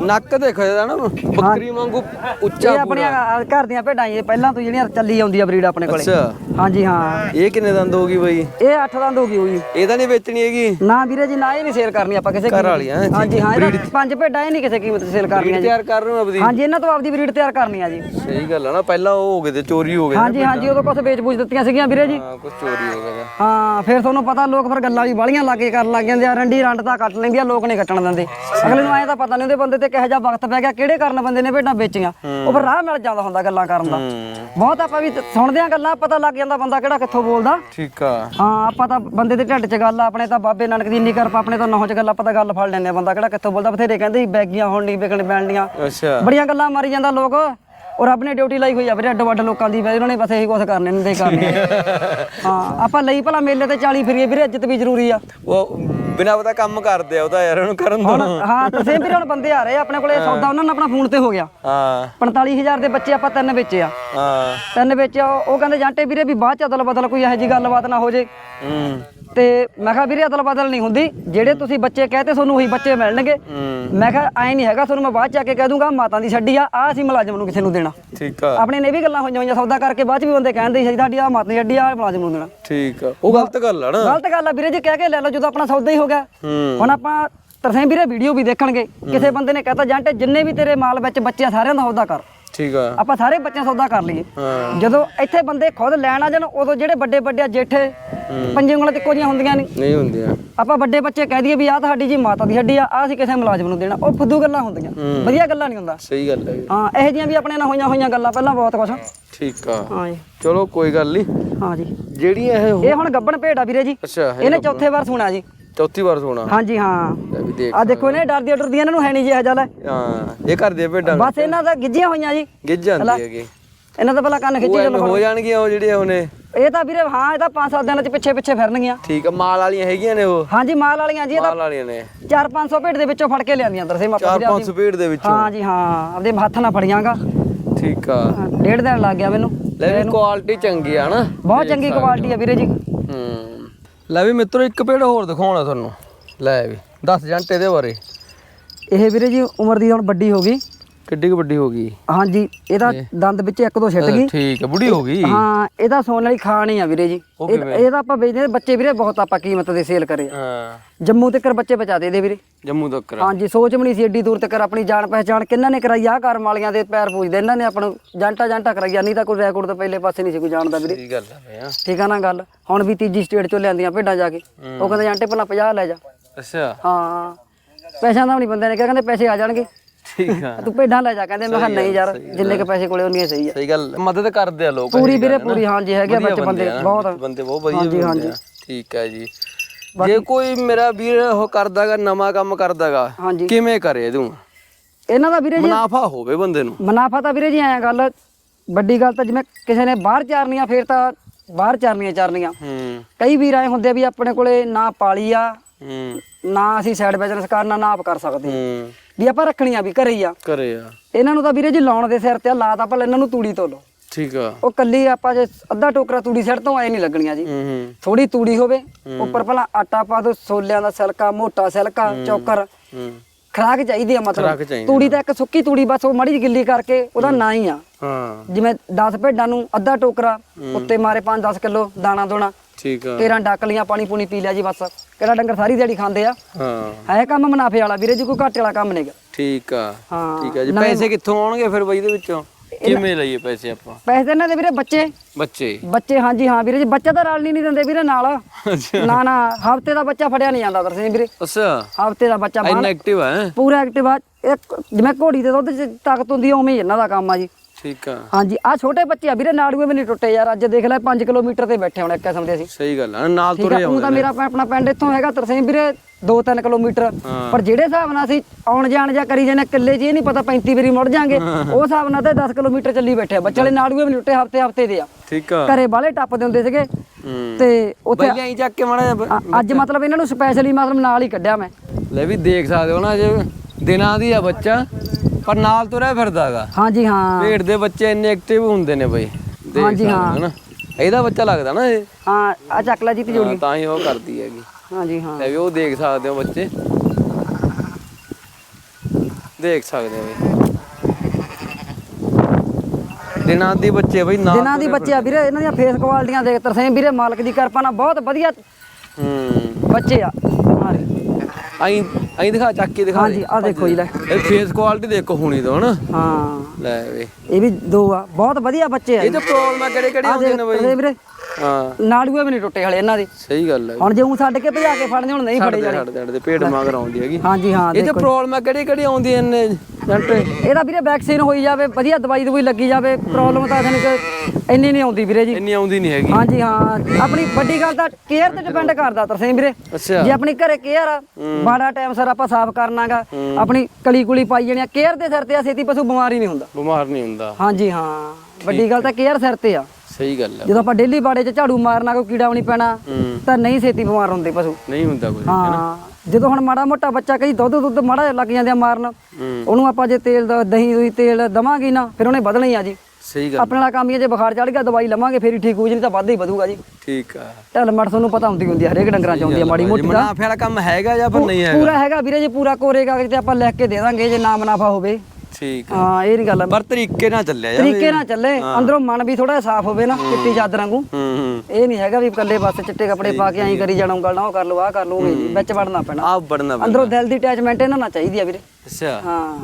Speaker 2: ਨੱਕ ਦੇਖੋ ਇਹਦਾ ਨਾ ਬੱਕਰੀ ਵਾਂਗੂ ਉੱਚਾ
Speaker 1: ਇਹ ਆਪਣੀਆਂ ਆ- ਘਰ ਦੀਆਂ ਭੇਡਾਂ ਜੀ ਇਹ ਪਹਿਲਾਂ ਤੋਂ ਜਿਹੜੀਆਂ ਚੱਲੀ ਆਉਂਦੀ ਆ ਬਰੀਡ ਆਪਣੇ ਕੋਲੇ।
Speaker 2: ਅੱਛਾ।
Speaker 1: ਹਾਂਜੀ ਹਾਂ।
Speaker 2: ਇਹ ਕਿੰਨੇ ਦੰਦ ਹੋਗੀ ਬਾਈ?
Speaker 1: ਇਹ 8 ਦੰਦ ਹੋ ਗਈ ਹੋਈ।
Speaker 2: ਇਹ ਤਾਂ ਨਹੀਂ ਵੇਚਣੀ ਹੈਗੀ।
Speaker 1: ਨਾ ਵੀਰੇ ਜੀ ਨਾ ਇਹ ਨਹੀਂ ਸੇਲ ਕਰਨੀ ਆਪਾਂ ਕਿਸੇ
Speaker 2: ਘਰ ਵਾਲੀਆਂ, ਠੀਕ
Speaker 1: ਹਾਂਜੀ ਹਾਂ ਇਹਦਾ ਪੰਜ ਭੇਡਾਂ ਇਹ ਨਹੀਂ ਕਿਸੇ ਕੀਮਤ ਤੇ ਸੇਲ ਕਰਨੀਆਂ
Speaker 2: ਬਰੀਡ
Speaker 1: ਜੀ।
Speaker 2: ਤਿਆਰ ਕਰ ਰਹੇ ਹੋ ਆਪਦੀ?
Speaker 1: ਹਾਂਜੀ ਇਹਨਾਂ ਤੋਂ ਆਪਦੀ ਬਰੀਡ ਤਿਆਰ ਕਰਨੀ ਆ ਜੀ।
Speaker 2: ਸਹੀ ਗੱਲ ਆ ਨਾ ਪਹਿਲਾਂ ਉਹ ਹੋ ਗਏ ਤੇ ਚੋਰੀ ਹੋ ਗਏ।
Speaker 1: ਹਾਂਜੀ ਹਾਂਜੀ ਉਦੋਂ ਕੁਝ ਵੇਚ ਬੂਝ ਦਿੱਤੀਆਂ ਸੀਗੀਆਂ ਵੀਰੇ ਜੀ।
Speaker 2: ਹਾਂ ਕੁਝ ਚੋਰੀ ਹੋ ਗਿਆ।
Speaker 1: ਹਾਂ ਫਿਰ ਤੁਹਾਨੂੰ ਪਤਾ ਲੋਕ ਫਿਰ ਗੱਲਾਂ ਵੀ ਬਾਲੀਆਂ ਲਾਗੇ ਕਰਨ ਲੱਗ ਜਾਂਦੇ ਆ ਰੰਡੀ ਰੰਡ ਤਾਂ ਕੱਟ ਲੈਂਦੀ ਆ ਲੋਕ ਨਹੀਂ ਕੱਟਣ ਦਿੰਦੇ। ਅਗਲੇ ਨੂੰ ਐਂ ਤਾਂ ਪਤਾ ਨਹੀਂ ਉਹਦੇ ਬੰਦੇ ਤੇ ਕਿਹੋ ਜਿਹਾ ਵਕਤ ਪੈ ਗਿਆ ਕਿਹੜੇ ਕਾਰਨ ਬੰਦੇ ਨੇ ਭੇਡਾਂ ਵੇਚੀਆਂ। ਉਹ ਫਿਰ ਰਾਹ ਮਿਲ ਜਾਂਦਾ ਹੁੰਦਾ ਗੱਲਾਂ ਕਰਨ ਦਾ। ਬਹੁਤ ਆਪਾਂ ਵੀ ਸੁਣਦੇ ਆ ਗੱਲਾਂ ਪਤਾ ਲੱਗ ਜਾਂਦਾ ਬੰਦਾ ਕਿਹੜਾ ਕਿੱਥੋਂ ਬੋਲਦਾ।
Speaker 2: ਠੀਕ ਆ।
Speaker 1: ਹਾਂ ਆਪਾਂ ਤਾਂ ਬੰਦੇ ਦੇ ਢਿੱਡ 'ਚ ਗੱਲ ਆ ਆਪਣੇ ਤਾਂ ਬਾਬੇ ਨਾਨਕ ਦੀ ਇੰਨੀ ਕਿਰਪਾ ਆਪਣੇ ਤਾਂ ਨਹੁੰ 'ਚ ਗੱਲ ਆਪਾਂ ਤਾਂ ਗੱਲ ਫੜ ਲੈਂਦੇ ਆ ਬੰਦਾ ਕਿਹੜਾ ਕਿੱਥੋਂ ਬੋਲਦਾ। ਬਥੇਰੇ ਕਹਿੰਦੇ ਸੀ ਬੈਗੀਆਂ ਹੁਣ ਨਹੀਂ ਵਿਕਣ ਮਿਲਣੀਆਂ
Speaker 2: ਅੱਛਾ।
Speaker 1: ਬੜੀਆਂ ਗੱਲਾਂ ਮਾਰੀ ਜਾਂਦਾ ਲੋਕ। ਔਰ ਰੱਬ ਨੇ ਡਿਊਟੀ ਲਾਈ ਹੋਈ ਆ ਵੀਰੇ ਅੱਡ ਵੱਡ ਲੋਕਾਂ ਦੀ ਵੀ ਉਹਨਾਂ ਨੇ ਬਸ ਇਹੀ ਕੁਝ ਕਰਨੇ ਨੇ ਦੇ ਕਰਨੇ ਹਾਂ ਆਪਾਂ ਲਈ ਭਲਾ ਮੇਲੇ ਤੇ 40 ਫਿਰੀਏ ਵੀਰੇ ਇੱਜ਼ਤ ਵੀ ਜ਼ਰੂਰੀ ਆ।
Speaker 2: ਉਹ ਬਿਨਾ ਪਤਾ ਕੰਮ ਕਰਦੇ ਆ ਉਹਦਾ ਯਾਰ ਉਹਨੂੰ ਕਰਨ ਦੋ
Speaker 1: ਹਾਂ ਤੁਸੀਂ ਵੀਰੇ ਹੁਣ ਬੰਦੇ ਆ ਰਹੇ ਆ ਆਪਣੇ ਕੋਲੇ ਸੌਦਾ ਉਹਨਾਂ ਨੇ ਆਪਣਾ ਫੋਨ ਤੇ ਹੋ ਗਿਆ।
Speaker 2: ਹਾਂ।
Speaker 1: 45000 ਦੇ ਬੱਚੇ ਆਪਾਂ ਤਿੰਨ ਵੇਚੇ ਆ।
Speaker 2: ਹਾਂ।
Speaker 1: ਤਿੰਨ ਵੇਚੇ ਆ, ਉਹ ਕਹਿੰਦੇ ਜਾਂਟੇ ਵੀਰੇ ਵੀ ਬਾਅਦ ਚ ਅਦਲ ਬਦਲ ਕੋਈ ਇਹੋ ਜੀ ਗੱਲਬਾਤ ਨਾ ਹੋ ਜੇ।
Speaker 2: ਹੂੰ।
Speaker 1: ਤੇ ਮੈਂ ਕਿਹਾ ਵੀਰੇ ਅਦਲ ਬਦਲ ਨਹੀਂ ਹੁੰਦੀ ਜਿਹੜੇ ਤੁਸੀਂ ਬੱਚੇ ਕਹਤੇ ਤੁਹਾਨੂੰ ਉਹੀ ਬੱਚੇ ਮਿਲਣਗੇ। ਮੈਂ ਕਿਹਾ ਐ ਨਹੀਂ ਹੈਗਾ ਤੁਹਾਨੂੰ ਮੈਂ ਬਾਅਦ ਚ ਆ ਕੇ ਕਹਿ ਦੂੰਗਾ ਮਾਤਾ ਦੀ ਛੱਡੀ ਆ ਆ ਅਸੀਂ ਮੁਲਾਜ਼ਮ ਨੂੰ ਕਿਸੇ ਨੂੰ ਦੇਣਾ।
Speaker 2: ਠੀਕ ਆ।
Speaker 1: ਆਪਣੇ ਨੇ ਵੀ ਗੱਲਾਂ ਹੋਈਆਂ ਹੋਈਆਂ ਸੌਦਾ ਕਰਕੇ ਬਾਅਦ ਚ ਵੀ ਬੰਦੇ ਕਹਿੰਦੇ ਸੀ ਸਾਡੀ ਆ ਮਾਤਾ ਦੀ ਛੱਡੀ ਆ ਮੁਲਾਜ਼ਮ ਨੂੰ ਦੇਣਾ।
Speaker 2: ਠੀਕ ਆ। ਉਹ ਗਲਤ ਗੱਲ ਆ ਨਾ।
Speaker 1: ਗਲਤ ਗੱਲ ਆ ਵੀਰੇ ਜੀ ਕਹਿ ਕੇ ਲੈ ਲਓ ਜਦੋਂ ਆਪਣਾ ਸੌਦਾ ਹੀ ਹੋ ਗਿਆ। ਹੁਣ ਆਪਾਂ ਤਰਸੇ ਵੀਰੇ ਵੀਡੀਓ ਵੀ ਦੇਖਣਗੇ। ਕਿਸੇ ਬੰਦੇ ਨੇ ਕਹਤਾ ਜਾਂਟੇ ਜਿੰਨੇ ਵੀ ਤੇਰੇ ਮਾਲ ਵਿੱਚ ਬੱਚੇ ਆ, ਸਾਰਿਆਂ ਦਾ ਸੌਦਾ ਕਰ।
Speaker 2: ਠੀਕ ਆ।
Speaker 1: ਆਪਾਂ ਸਾਰੇ ਬੱਚਿਆਂ ਸੌਦਾ ਕਰ ਲਈਏ। ਜਦੋਂ ਇੱਥੇ ਬੰਦੇ ਖੁਦ ਲੈਣ ਆ ਜਾਣ ਉਦੋਂ ਜਿਹੜੇ ਵੱਡੇ ਵੱਡੇ ਜੇਠੇ ਪੰਜੇ ਉਂਗਲਾਂ ਤੇ ਜਿਹੀਆਂ ਹੁੰਦੀਆਂ ਨਹੀਂ
Speaker 2: ਨਹੀਂ ਹੁੰਦੀਆਂ।
Speaker 1: ਆਪਾਂ ਵੱਡੇ ਬੱਚੇ ਕਹਿ ਦਈਏ ਵੀ ਆਹ ਤੁਹਾਡੀ ਜੀ ਮਾਤਾ ਦੀ ਹੱਡੀ ਆ ਆਹ ਅਸੀਂ ਕਿਸੇ ਮੁਲਾਜ਼ਮ ਨੂੰ ਦੇਣਾ। ਉਹ ਫੁੱਦੂ ਗੱਲਾਂ ਹੁੰਦੀਆਂ। ਵਧੀਆ ਗੱਲਾਂ ਨਹੀਂ ਹੁੰਦਾ।
Speaker 2: ਸਹੀ ਗੱਲ ਹੈ
Speaker 1: ਹਾਂ ਇਹੋ ਜਿਹੀਆਂ ਵੀ ਆਪਣੇ ਨਾਲ ਹੋਈਆਂ ਹੋਈਆਂ ਗੱਲਾਂ ਪਹਿਲਾਂ ਬਹੁਤ ਕੁਛ।
Speaker 2: ਠੀਕ ਆ।
Speaker 1: ਹਾਂ ਜੀ।
Speaker 2: ਚਲੋ ਕੋਈ ਗੱਲ ਨਹੀਂ
Speaker 1: ਹਾਂ ਜੀ।
Speaker 2: ਜਿਹੜੀਆਂ ਇਹ
Speaker 1: ਇਹ ਹੁਣ ਗੱਬਣ ਭੇਡ ਆ ਵੀਰੇ ਜੀ। ਇਹਨੇ ਚੌਥੇ ਵਾਰ ਸੁਣਾ ਜੀ।
Speaker 2: ਚੌਥੀ ਵਾਰ ਸੋਣਾ।
Speaker 1: ਹਾਂਜੀ ਹਾਂ।
Speaker 2: ਲੈ ਵੀ ਦੇਖ
Speaker 1: ਆ ਦੇਖੋ ਇਹਨੇ ਡਰਦੀਆਂ ਡਰਦੀਆਂ ਇਹਨਾਂ ਨੂੰ ਹੈ ਨਹੀਂ ਜੀ ਇਹ ਜਲ
Speaker 2: ਹਾਂ ਇਹ ਕਰਦੇ ਭੇਡਾਂ
Speaker 1: ਬਸ ਇਹਨਾਂ ਦਾ ਗਿੱਜੀਆਂ ਹੋਈਆਂ ਜੀ।
Speaker 2: ਗਿੱਜ ਜਾਂਦੀ ਹੈਗੀ।
Speaker 1: ਇਹਨਾਂ ਦਾ ਪਹਿਲਾਂ ਕੰਨ ਖਿੱਚੀ ਚੱਲੋ
Speaker 2: ਹੋ ਜਾਣਗੀਆਂ ਉਹ ਜਿਹੜੇ ਉਹਨੇ।
Speaker 1: ਇਹ ਤਾਂ ਵੀਰੇ ਹਾਂ ਇਹ ਤਾਂ 5-7 ਦਿਨਾਂ ਚ ਪਿੱਛੇ ਪਿੱਛੇ ਫਿਰਨਗੀਆਂ।
Speaker 2: ਠੀਕ ਆ ਮਾਲ ਵਾਲੀਆਂ ਹੈਗੀਆਂ ਨੇ ਉਹ।
Speaker 1: ਹਾਂਜੀ ਮਾਲ ਵਾਲੀਆਂ ਜੀ ਇਹ ਤਾਂ
Speaker 2: ਮਾਲ ਵਾਲੀਆਂ ਨੇ।
Speaker 1: 4-500 ਭੇਡ ਦੇ ਵਿੱਚੋਂ ਫੜ ਕੇ ਲਿਆਂਦੀਆਂ ਦਰਸੇ ਮਾਪਾ ਵੀਰੇ
Speaker 2: 4-500 ਪੇੜ ਦੇ ਵਿੱਚੋਂ।
Speaker 1: ਹਾਂ ਜੀ ਹਾਂ ਆਪਦੇ ਹੱਥ ਨਾਲ ਫੜੀਆਂਗਾ।
Speaker 2: ਠੀਕ ਆ।
Speaker 1: ਡੇਢ ਦਿਨ ਲੱਗ ਗਿਆ ਮੈਨੂੰ।
Speaker 2: ਲੈ ਵੀ ਕੁਆਲਿਟੀ ਚੰਗੀ ਆ ਨਾ
Speaker 1: ਬਹੁਤ ਚੰਗੀ ਕੁਆਲਿਟੀ ਆ ਵੀਰੇ ਜੀ।
Speaker 2: ਹੂੰ। ਲੈ ਵੀ ਮਿੱਤਰੋ, ਇੱਕ ਪੇੜ ਹੋਰ ਦਿਖਾਉਣਾ ਤੁਹਾਨੂੰ। ਲੈ ਵੀ 10 ਜੰਟ ਇਹਦੇ ਬਾਰੇ।
Speaker 1: ਇਹ ਵੀਰੇ ਜੀ ਉਮਰ ਦੀ ਹੁਣ ਵੱਡੀ ਹੋ ਗਈ।
Speaker 2: ਕਿੱਡੀ ਕੁ ਵੱਡੀ ਹੋ ਗਈ।
Speaker 1: ਹਾਂਜੀ ਇਹਦਾ ਦੰਦ ਵਿੱਚ ਇੱਕ ਦੋ ਛਿੱਟ ਗਈ।
Speaker 2: ਠੀਕ ਆ ਬੁੜੀ ਹੋ ਗਈ।
Speaker 1: ਹਾਂ ਇਹਦਾ ਸੋਨ ਵਾਲੀ ਖਾਣ ਹੀ ਆ ਵੀਰੇ ਜੀ। ਇਹਦਾ ਆਪਾਂ ਵੇਚਦੇ ਬੱਚੇ ਵੀਰੇ ਬਹੁਤ ਆਪਾਂ ਕੀਮਤ ਦੇ ਸੇਲ ਕਰੇ।
Speaker 2: ਹਾਂ।
Speaker 1: ਜੰਮੂ ਤੱਕ ਬੱਚੇ ਬਚਾ ਦੇ ਦੇ ਵੀਰੇ।
Speaker 2: ਜੰਮੂ ਤੱਕ।
Speaker 1: ਹਾਂਜੀ ਸੋਚ ਵੀ ਨਹੀਂ ਸੀ ਏਡੀ ਦੂਰ ਤੱਕ ਆਪਣੀ ਜਾਣ ਪਹਿਚਾਣ ਕਿੰਨਾਂ ਨੇ ਕਰਾਈ ਆ ਕਰਮ ਵਾਲੀਆਂ ਦੇ ਪੈਰ ਪੂਜਦੇ ਇਹਨਾਂ ਨੇ ਆਪਾਂ ਨੂੰ ਜਾਂਟਾ ਜਾਂਟਾ ਕਰਾਈਆ ਨਹੀਂ ਤਾਂ ਕੋਈ ਰੈਕੋਰਡ ਤੋਂ ਪਹਿਲੇ ਪਾਸੇ ਨਹੀਂ ਸੀ ਕੋਈ ਜਾਣਦਾ ਵੀਰੇ।
Speaker 2: ਕੀ ਗੱਲ ਹਾਂ
Speaker 1: ਠੀਕ ਆ ਨਾ ਗੱਲ? ਹੁਣ ਵੀ ਤੀਜੀ ਸਟੇਟ ਚੋਂ ਲਿਆਂਦੀਆਂ ਭੇਡਾਂ ਜਾ ਕੇ। ਉਹ ਕਹਿੰਦੇ ਜਾਂਟੇ ਪਹਿਲਾਂ 50 ਲੈ ਜਾ।
Speaker 2: ਅੱਛਾ।
Speaker 1: ਹਾਂ। ਪੈਸਿਆਂ ਦਾ ਨਹੀਂ ਬੰਦੇ ਨੇ ਕਿਹਾ ਕਹਿੰਦੇ ਪੈਸੇ ਆ ਜਾਣਗੇ।
Speaker 2: ਠੀਕ ਆ।
Speaker 1: ਤੂੰ ਭੇਡਾਂ ਲੈ ਜਾ ਕਹਿੰਦੇ ਮੈਂ ਕਿਹਾ ਨਹੀਂ ਯਾਰ ਜਿੰਨੇ ਕ ਪੈਸੇ ਕੋਲੇ ਉਨੀਆਂ ਸਹੀ ਆ।
Speaker 2: ਸਹੀ ਗੱਲ ਮਦਦ ਕਰਦੇ ਆ ਲੋਕ
Speaker 1: ਪੂਰੀ ਵੀਰੇ। ਪੂਰੀ ਹਾਂਜੀ ਹੈਗੇ ਬੱਚੇ ਬੰਦੇ ਬਹੁਤ।
Speaker 2: ਬੰਦੇ ਬਹੁਤ ਵਧੀਆ ਬੰਦੇ ਆ। ਠੀਕ ਹੈ ਜੀ। ਜੇ ਕੋਈ ਮੇਰਾ ਵੀਰ ਉਹ ਕਰਦਾਗਾ ਨਵਾਂ ਕੰਮ ਕਰਦਾਗਾ
Speaker 1: ਹਾਂਜੀ।
Speaker 2: ਕਿਵੇਂ ਕਰੇ ਤੂੰ?
Speaker 1: ਇਹਨਾਂ ਦਾ ਵੀਰੇ ਜੀ
Speaker 2: ਮੁਨਾਫਾ ਹੋਵੇ ਬੰਦੇ ਨੂੰ।
Speaker 1: ਮੁਨਾਫਾ ਤਾਂ ਵੀਰੇ ਜੀ ਐਂ ਗੱਲ ਵੱਡੀ ਗੱਲ ਤਾਂ ਜਿਵੇਂ ਕਿਸੇ ਨੇ ਬਾਹਰ ਚਾਰਨੀਆਂ ਫੇਰ ਤਾਂ ਬਾਹਰ ਚਾਰਨੀਆਂ ਚਾਰਨੀਆਂ।
Speaker 2: ਹੂੰ।
Speaker 1: ਕਈ ਵੀਰ ਆਏ ਹੁੰਦੇ ਵੀ ਆਪਣੇ ਕੋਲੇ ਨਾ ਪਾਲੀ ਆ
Speaker 2: ਹੂੰ।
Speaker 1: ਨਾ ਅਸੀਂ ਸਾਈਡ ਬਿਜ਼ਨਸ ਕਰਨਾ ਨਾ ਆਪ ਕਰ ਸਕਦੇ।
Speaker 2: ਹੂੰ।
Speaker 1: ਵੀ ਆਪਾਂ ਰੱਖਣੀਆਂ ਵੀ ਘਰੇ ਹੀ ਆ।
Speaker 2: ਕਰੇ ਆ।
Speaker 1: ਇਹਨਾਂ ਨੂੰ ਤਾਂ ਵੀਰੇ ਜੀ ਲਾਉਣ ਦੇ ਸਿਰ ਤੇ ਆ, ਲਾ ਤਾਂ ਭਲਾ ਇਹਨਾਂ ਨੂੰ ਤੂੜੀ ਤੋਂ ਲਓ
Speaker 2: ਠੀਕ ਆ।
Speaker 1: ਉਹ ਕੱਲੀ ਆਪਾਂ ਜੇ ਅੱਧਾ ਟੋਕਰਾ ਤੂੜੀ ਸਿਰ ਤੋਂ ਆਏ ਨਹੀਂ ਲੱਗਣੀਆਂ ਜੀ।
Speaker 2: ਹੂੰ ਹੂੰ।
Speaker 1: ਥੋੜੀ ਤੂੜੀ ਹੋਵੇ ਉੱਪਰ ਭਲਾ ਆਟਾ ਪਾ ਦੋ ਛੋਲਿਆਂ ਦਾ ਸਿਲਕਾ ਮੋਟਾ ਸਿਲਕਾ ਚੌਕਰ।
Speaker 2: ਹੂੰ।
Speaker 1: ਖਰਾਕ ਚਾਹੀਦੀ ਆ
Speaker 2: ਖੁਰਾਕ
Speaker 1: ਮਤਲਬ
Speaker 2: ਚਾਹੀਦੀ
Speaker 1: ਤੂੜੀ ਤਾਂ ਇੱਕ ਸੁੱਕੀ ਤੂੜੀ ਬਸ ਉਹ ਮਾੜੀ ਗਿੱਲੀ ਕਰਕੇ ਉਹਦਾ ਨਾਂ ਹੀ ਆ।
Speaker 2: ਹਾਂ।
Speaker 1: ਜਿਵੇਂ 10 ਭੇਡਾਂ ਨੂੰ ਅੱਧਾ ਟੋਕਰਾ ਉੱਤੇ ਮਾਰੇ 5-10 ਕਿਲੋ ਦਾਣਾ ਦੋਣਾ।
Speaker 2: ਠੀਕ ਆ।
Speaker 1: ਕੇਰਾਂ ਡੱਕ ਲੀਆਂ ਪਾਣੀ ਪੂਣੀ ਪੀ ਲਿਆ ਜੀ ਬਸ। ਕਿਹੜਾ ਡੰਗਰ ਸਾਰੀ ਦਿਹਾੜੀ ਖਾਂਦੇ ਆ।
Speaker 2: ਹਾਂ।
Speaker 1: ਹੈ ਕੰਮ ਮੁਨਾਫੇ ਵਾਲਾ ਵੀਰੇ ਜੀ ਕੋਈ ਘਾਟੇ ਵਾਲਾ ਕੰਮ ਨਹੀਂਗਾ
Speaker 2: ਠੀਕ ਆ।
Speaker 1: ਹਾਂ।
Speaker 2: ਠੀਕ ਆ ਜੀ। ਪੈਸੇ ਕਿੱਥੋਂ ਆਉਣਗੇ ਫਿਰ ਬਈ ਦੇ ਵਿੱਚੋਂ? ਕਿਵੇਂ ਲਈਏ ਪੈਸੇ ਆਪਾਂ?
Speaker 1: ਪੈਸੇ ਤਾਂ ਇਹਨਾਂ ਦੇ ਵੀਰੇ ਬੱਚੇ।
Speaker 2: ਬੱਚੇ।
Speaker 1: ਬੱਚੇ ਹਾਂਜੀ ਹਾਂ ਵੀਰੇ ਜੀ ਬੱਚਾ ਤਾਂ ਰਲ ਨਹੀਂ ਦਿੰਦੇ ਵੀਰੇ ਨਾਲ।
Speaker 2: ਅੱਛਾ।
Speaker 1: ਨਾ ਨਾ ਹਫ਼ਤੇ ਦਾ ਬੱਚਾ ਫੜਿਆ ਨਹੀਂ ਜਾਂਦਾ ਦਰਸੇ ਵੀਰੇ।
Speaker 2: ਅੱਛਾ।
Speaker 1: ਹਫ਼ਤੇ ਦਾ ਬੱਚਾ ਬਾਹਰ
Speaker 2: ਇੰਨਾ ਐਕਟਿਵ ਹੈ?
Speaker 1: ਪੂਰਾ ਐਕਟਿਵ ਆ। ਇੱਕ ਜਿਵੇਂ ਘੋੜੀ ਦੇ ਦੁੱਧ ਚ ਤਾਕਤ ਹੁੰਦੀ ਆ, ਉਵੇਂ ਹੀ ਇਹਨਾਂ ਦਾ ਕੰਮ ਆ ਜੀ।
Speaker 2: ਠੀਕ ਆ।
Speaker 1: ਹਾਂਜੀ ਆ ਛੋਟੇ ਬੱਚੇ ਆ ਵੀਰੇ ਨਾੜੂਏ ਵੀ ਨਹੀਂ ਟੁੱਟੇ ਯਾਰ। ਅੱਜ ਦੇਖ ਲੈ 5 ਕਿਲੋਮੀਟਰ ਤੇ ਬੈਠੇ ਹੁਣ ਇੱਕ ਕਿਸਮ ਦੇ ਅਸੀਂ।
Speaker 2: ਸਹੀ ਗੱਲ ਆ ਨਾਲ
Speaker 1: ਠੀਕ ਆ
Speaker 2: ਤੁਰੇ
Speaker 1: ਤੂੰ ਤਾਂ ਮੇਰਾ ਪ- ਆਪਣਾ ਪਿੰਡ ਇੱਥੋਂ ਹੈਗਾ ਤਰਸੇਮ ਵੀਰੇ 2-3 ਕਿਲੋਮੀਟਰ। ਪਰ ਜਿਹੜੇ ਹਿਸਾਬ ਨਾਲ ਅਸੀਂ ਆਉਣ ਜਾਣ ਜਾਂ ਕਰੀ ਜਾਂਦੇ ਕਿੱਲੇ 'ਚ ਇਹ ਨਹੀਂ ਪਤਾ 35 ਵਾਰੀ ਮੁੜ ਜਾਾਂਗੇ। ਉਹ ਹਿਸਾਬ ਨਾਲ ਤੇ 10 ਕਿਲੋਮੀਟਰ ਚੱਲੀ ਬੈਠੇ। ਬੱਚੇ ਵਾਲੇ ਨਾੜੂਏ ਵੀ ਟੁੱਟੇ ਹਫ਼ਤੇ ਹਫ਼ਤੇ ਦੇ ਆ।
Speaker 2: ਠੀਕ ਆ।
Speaker 1: ਘਰੇ ਬਾਲੇ ਟੱਪਦੇ ਹੁੰਦੇ ਸੀਗੇ।
Speaker 2: ਹੂੰ।
Speaker 1: ਤੇ ਉੱਥੇ
Speaker 2: ਬਈ ਐਂ ਚੱਕ ਕੇ ਮਾੜਾ
Speaker 1: ਅੱਜ ਮਤਲਬ ਇਹਨਾਂ ਨੂੰ ਸਪੈਸ਼ਲੀ ਮਤਲਬ ਨਾਲ ਹੀ ਕੱਢਿਆ ਮੈਂ।
Speaker 2: ਲੈ ਵੀ ਦੇਖ ਸਕਦੇ ਹੋ ਨਾ ਜੇ ਦਿਨਾਂ ਦੀ ਆ ਬੱਚਾ ਪਰ ਨਾਲ ਤੁਰਿਆ ਫਿਰਦਾਗਾ
Speaker 1: ਹਾਂਜੀ ਹਾਂ।
Speaker 2: ਭੇਡ ਦੇ ਬੱਚੇ ਇੰਨੇ ਐਕਟਿਵ ਹੁੰਦੇ ਨੇ ਬਈ।
Speaker 1: ਹਾਂਜੀ, ਹਾਂ।
Speaker 2: ਹੋ। ਇਹਦਾ ਬੱਚਾ ਲੱਗਦਾ ਨਾ ਇਹ।
Speaker 1: ਹਾਂ ਆ ਚੱਕ ਲੈ ਜੀ ਤੇ
Speaker 2: ਹਾਂ,
Speaker 1: ਜੋੜੀ
Speaker 2: ਤਾਂ ਹੀ ਉਹ ਕਰਦੀ ਹੈਗੀ।
Speaker 1: ਹਾਂਜੀ ਹਾਂ।
Speaker 2: ਲੈ ਵੀ ਉਹ ਦੇਖ ਸਕਦੇ ਹੋ ਬੱਚੇ। ਦੇਖ ਸਕਦੇ ਹੋ ਦਿਨਾਂ ਦੀ ਬੱਚੇ ਬਈ ਨਾਲ
Speaker 1: ਦਿਨਾਂ ਦੀ ਬੱਚੇ ਆ ਵੀਰੇ ਇਹਨਾਂ ਦੀਆਂ ਫੇਸ ਕੁਆਲਟੀਆਂ ਦੇਖ ਤਰਸੇਮ ਵੀਰੇ ਮਾਲਕ ਦੀ ਕਿਰਪਾ ਨਾਲ ਬਹੁਤ ਵਧੀਆ
Speaker 2: ਹੂੰ।
Speaker 1: ਬੱਚੇ ਆ।
Speaker 2: ਆਈ ਆਈ ਦਿਖਾ ਚੱਕ ਕੇ ਦਿਖਾ
Speaker 1: ਹਾਂਜੀ ਆ ਦੇਖੋ ਜੀ ਲੈ।
Speaker 2: ਇਹ ਫੇਸ ਕੁਆਲਿਟੀ ਦੇਖੋ ਹੁਣੀ ਤੋਂ ਹਨਾ?
Speaker 1: ਹਾਂ।
Speaker 2: ਲੈ ਵੇ।
Speaker 1: ਇਹ ਵੀ ਦੋ ਆ ਬਹੁਤ ਵਧੀਆ ਬੱਚੇ ਆ
Speaker 2: ਇਹ ਤੇ ਪ੍ਰੋਬਲਮ ਕਿਹੜੇ ਕਿਹੜੇ
Speaker 1: ਦੇਖ
Speaker 2: ਨੇ ਬਈ?
Speaker 1: ਵੀਰੇ
Speaker 2: ਹਾਂ।
Speaker 1: ਨਾੜੂਏ ਵੀ ਨਹੀਂ ਟੁੱਟੇ ਹਲੇ ਇਹਨਾਂ ਦੇ।
Speaker 2: ਸਹੀ ਗੱਲ ਹੈ।
Speaker 1: ਹੁਣ ਜੇ ਉਹ ਛੱਡ ਕੇ ਭਜਾ ਕੇ ਫੜਨੇ ਹੁਣ ਨਹੀਂ ਫੜੇ ਜਾਣੇ।
Speaker 2: ਛੱਡ ਦੇ ਪੇਟ ਮੰਗ ਆਉਂਦੀ ਹੈਗੀ।
Speaker 1: ਹਾਂਜੀ ਹਾਂ
Speaker 2: ਇਹ ਤੇ ਪ੍ਰੋਬਲਮ ਕਿਹੜੀ ਕਿਹੜੀ ਆਉਂਦੀਆਂ ਨੇ ਜੰਟੇ?
Speaker 1: ਇਹਦਾ ਵੀਰੇ ਵੈਕਸੀਨ ਹੋਈ ਜਾਵੇ ਵਧੀਆ ਦਵਾਈ ਦਵਾਈ ਲੱਗੀ ਜਾਵੇ ਪ੍ਰੋਬਲਮ ਤਾਂ ਅਸਲ ਵਿੱਚ ਇੰਨੀ ਨਹੀਂ ਆਉਂਦੀ ਵੀਰੇ ਜੀ।
Speaker 2: ਇੰਨੀ ਆਉਂਦੀ ਨਹੀਂ ਹੈਗੀ।
Speaker 1: ਹਾਂਜੀ ਹਾਂ ਆਪਣੀ ਵੱਡੀ ਗੱਲ ਤਾਂ ਕੇਅਰ ਤੇ ਡਿਪੈਂਡ ਕਰਦਾ ਤਰਸੇਮ ਵੀਰੇ। ਜੇ ਆਪਣੀ ਘਰੇ ਕੇਅਰ ਆ ਬਾੜਾ ਟਾਈਮ ਸਰ ਆਪਾਂ ਸਾਫ਼ ਕਰਨਾਗਾ ਆਪਣੀ ਕਲੀ ਕੁਲੀ ਪਾਈ ਜਾਣੀ ਕੇਅਰ ਦੇ ਸਿਰ ਤੇ ਆ ਛੇਤੀ ਪਸ਼ੂ ਬਿਮਾਰ ਨਹੀਂ ਹੁੰਦਾ।
Speaker 2: ਬਿਮਾਰ ਨਹੀਂ ਹੁੰਦਾ।
Speaker 1: ਹਾਂਜੀ ਹਾਂ। ਵੱਡੀ ਗੱਲ ਤਾਂ ਕੇਅਰ ਸਿਰ ਤੇ ਆ।
Speaker 2: ਸਹੀ ਗੱਲ ਹੈ
Speaker 1: ਜਦੋਂ ਆਪਾਂ ਡੇਲੀ ਬਾੜੇ 'ਚ ਝਾੜੂ ਮਾਰਨਾ ਕੋਈ ਕੀੜਾ ਵੀ ਨਹੀਂ ਪੈਣਾ ਤਾਂ ਨਹੀਂ ਛੇਤੀ ਬਿਮਾਰ ਹੁੰਦੇ ਪਸ਼ੂ।
Speaker 2: ਨਹੀਂ ਹੁੰਦਾ ਕੋਈ
Speaker 1: ਹਾਂ ਜਦੋਂ ਹੁਣ ਮਾੜਾ ਮੋਟਾ ਬੱਚਾ ਕਈ ਦੁੱਧ ਦੁੱਧ ਮਾੜਾ ਜਿਹਾ ਲੱਗ ਜਾਂਦੇ ਆ ਮਾਰਨ ਉਹਨੂੰ ਆਪਾਂ ਜੇ ਤੇਲ ਦਾ ਦਹੀਂ ਦੂਈ ਤੇਲ ਦਵਾਂਗੇ ਨਾ ਫਿਰ ਉਹਨੇ ਵਧਣਾ ਹੀ ਆ ਜੀ।
Speaker 2: ਸਹੀ ਗੱਲ।
Speaker 1: ਆਪਣੇ ਨਾਲ ਕੰਮ ਹੀ ਜੇ ਬੁਖਾਰ ਚੜ ਗਿਆ ਦਵਾਈ ਲਵਾਂਗੇ ਫਿਰ ਹੀ ਠੀਕ ਹੋ ਜੀ ਤਾਂ ਵੱਧ ਹੀ ਵਧੂਗਾ ਜੀ।
Speaker 2: ਠੀਕ ਆ।
Speaker 1: ਢਲ ਮੜ ਤੁਹਾਨੂੰ ਪਤਾ ਹੁੰਦੀ ਹੁੰਦੀ ਹਰੇਕ ਡੰਗਰਾਂ ਚ ਆਉਂਦੀ ਆ ਮਾੜੀ ਮੋਟੀ ਦਾ
Speaker 2: ਮੁਨਾਫੇ ਵਾਲਾ ਕੰਮ ਹੈਗਾ ਜਾਂ ਪਰ ਨਹੀਂ ਹੈਗਾ?
Speaker 1: ਪੂਰਾ ਹੈਗਾ ਵੀਰੇ ਜੇ ਪੂਰਾ ਕੋਰੇ ਕਾਗਜ਼ ਤੇ ਆਪਾਂ ਲਿਖ ਕੇ ਦੇ ਦਾਂਗੇ ਜੇ ਨਾ ਮੁਨਾਫਾ ਹੋਵੇ।
Speaker 2: ਠੀਕ ਆ।
Speaker 1: ਹਾਂ ਇਹ ਨਹੀਂ ਗੱਲ।
Speaker 2: ਪਰ ਤਰੀਕੇ ਨਾਲ ਚੱਲਿਆ ਜਾਵੇ
Speaker 1: ਤਰੀਕੇ ਨਾਲ ਚੱਲੇ। ਅੰਦਰੋਂ ਮਨ ਵੀ ਥੋੜਾ ਸਾਫ਼ ਹੋਵੇ ਨਾ ਚਿੱਟੀ ਚਾਦਰ ਵਾਂਗੂ।
Speaker 2: ਹੂੰ
Speaker 1: ਇਹ ਨਹੀਂ ਹੈਗਾ ਵੀ ਇਕੱਲੇ ਬਸ ਚਿੱਟੇ ਕੱਪੜੇ ਪਾ ਕੇ ਐਂ ਕਰੀ ਜਾਣਾ ਉਂਗਲ ਨਾ ਉਹ ਕਰ ਲਓ ਆਹ ਕਰ ਨਹੀਂ ਵਿੱਚ ਵੜਨਾ ਪੈਣਾ।
Speaker 2: ਆਪ ਬੜਨਾ ਪੈਂਦਾ।
Speaker 1: ਅੰਦਰੋਂ ਦਿਲ ਦੀ ਅਟੈਚਮੈਂਟ ਇਹਨਾਂ ਨਾਲ ਚਾਹੀਦੀ ਆ ਵੀਰੇ।
Speaker 2: ਅੱਛਾ।
Speaker 1: ਹਾਂ।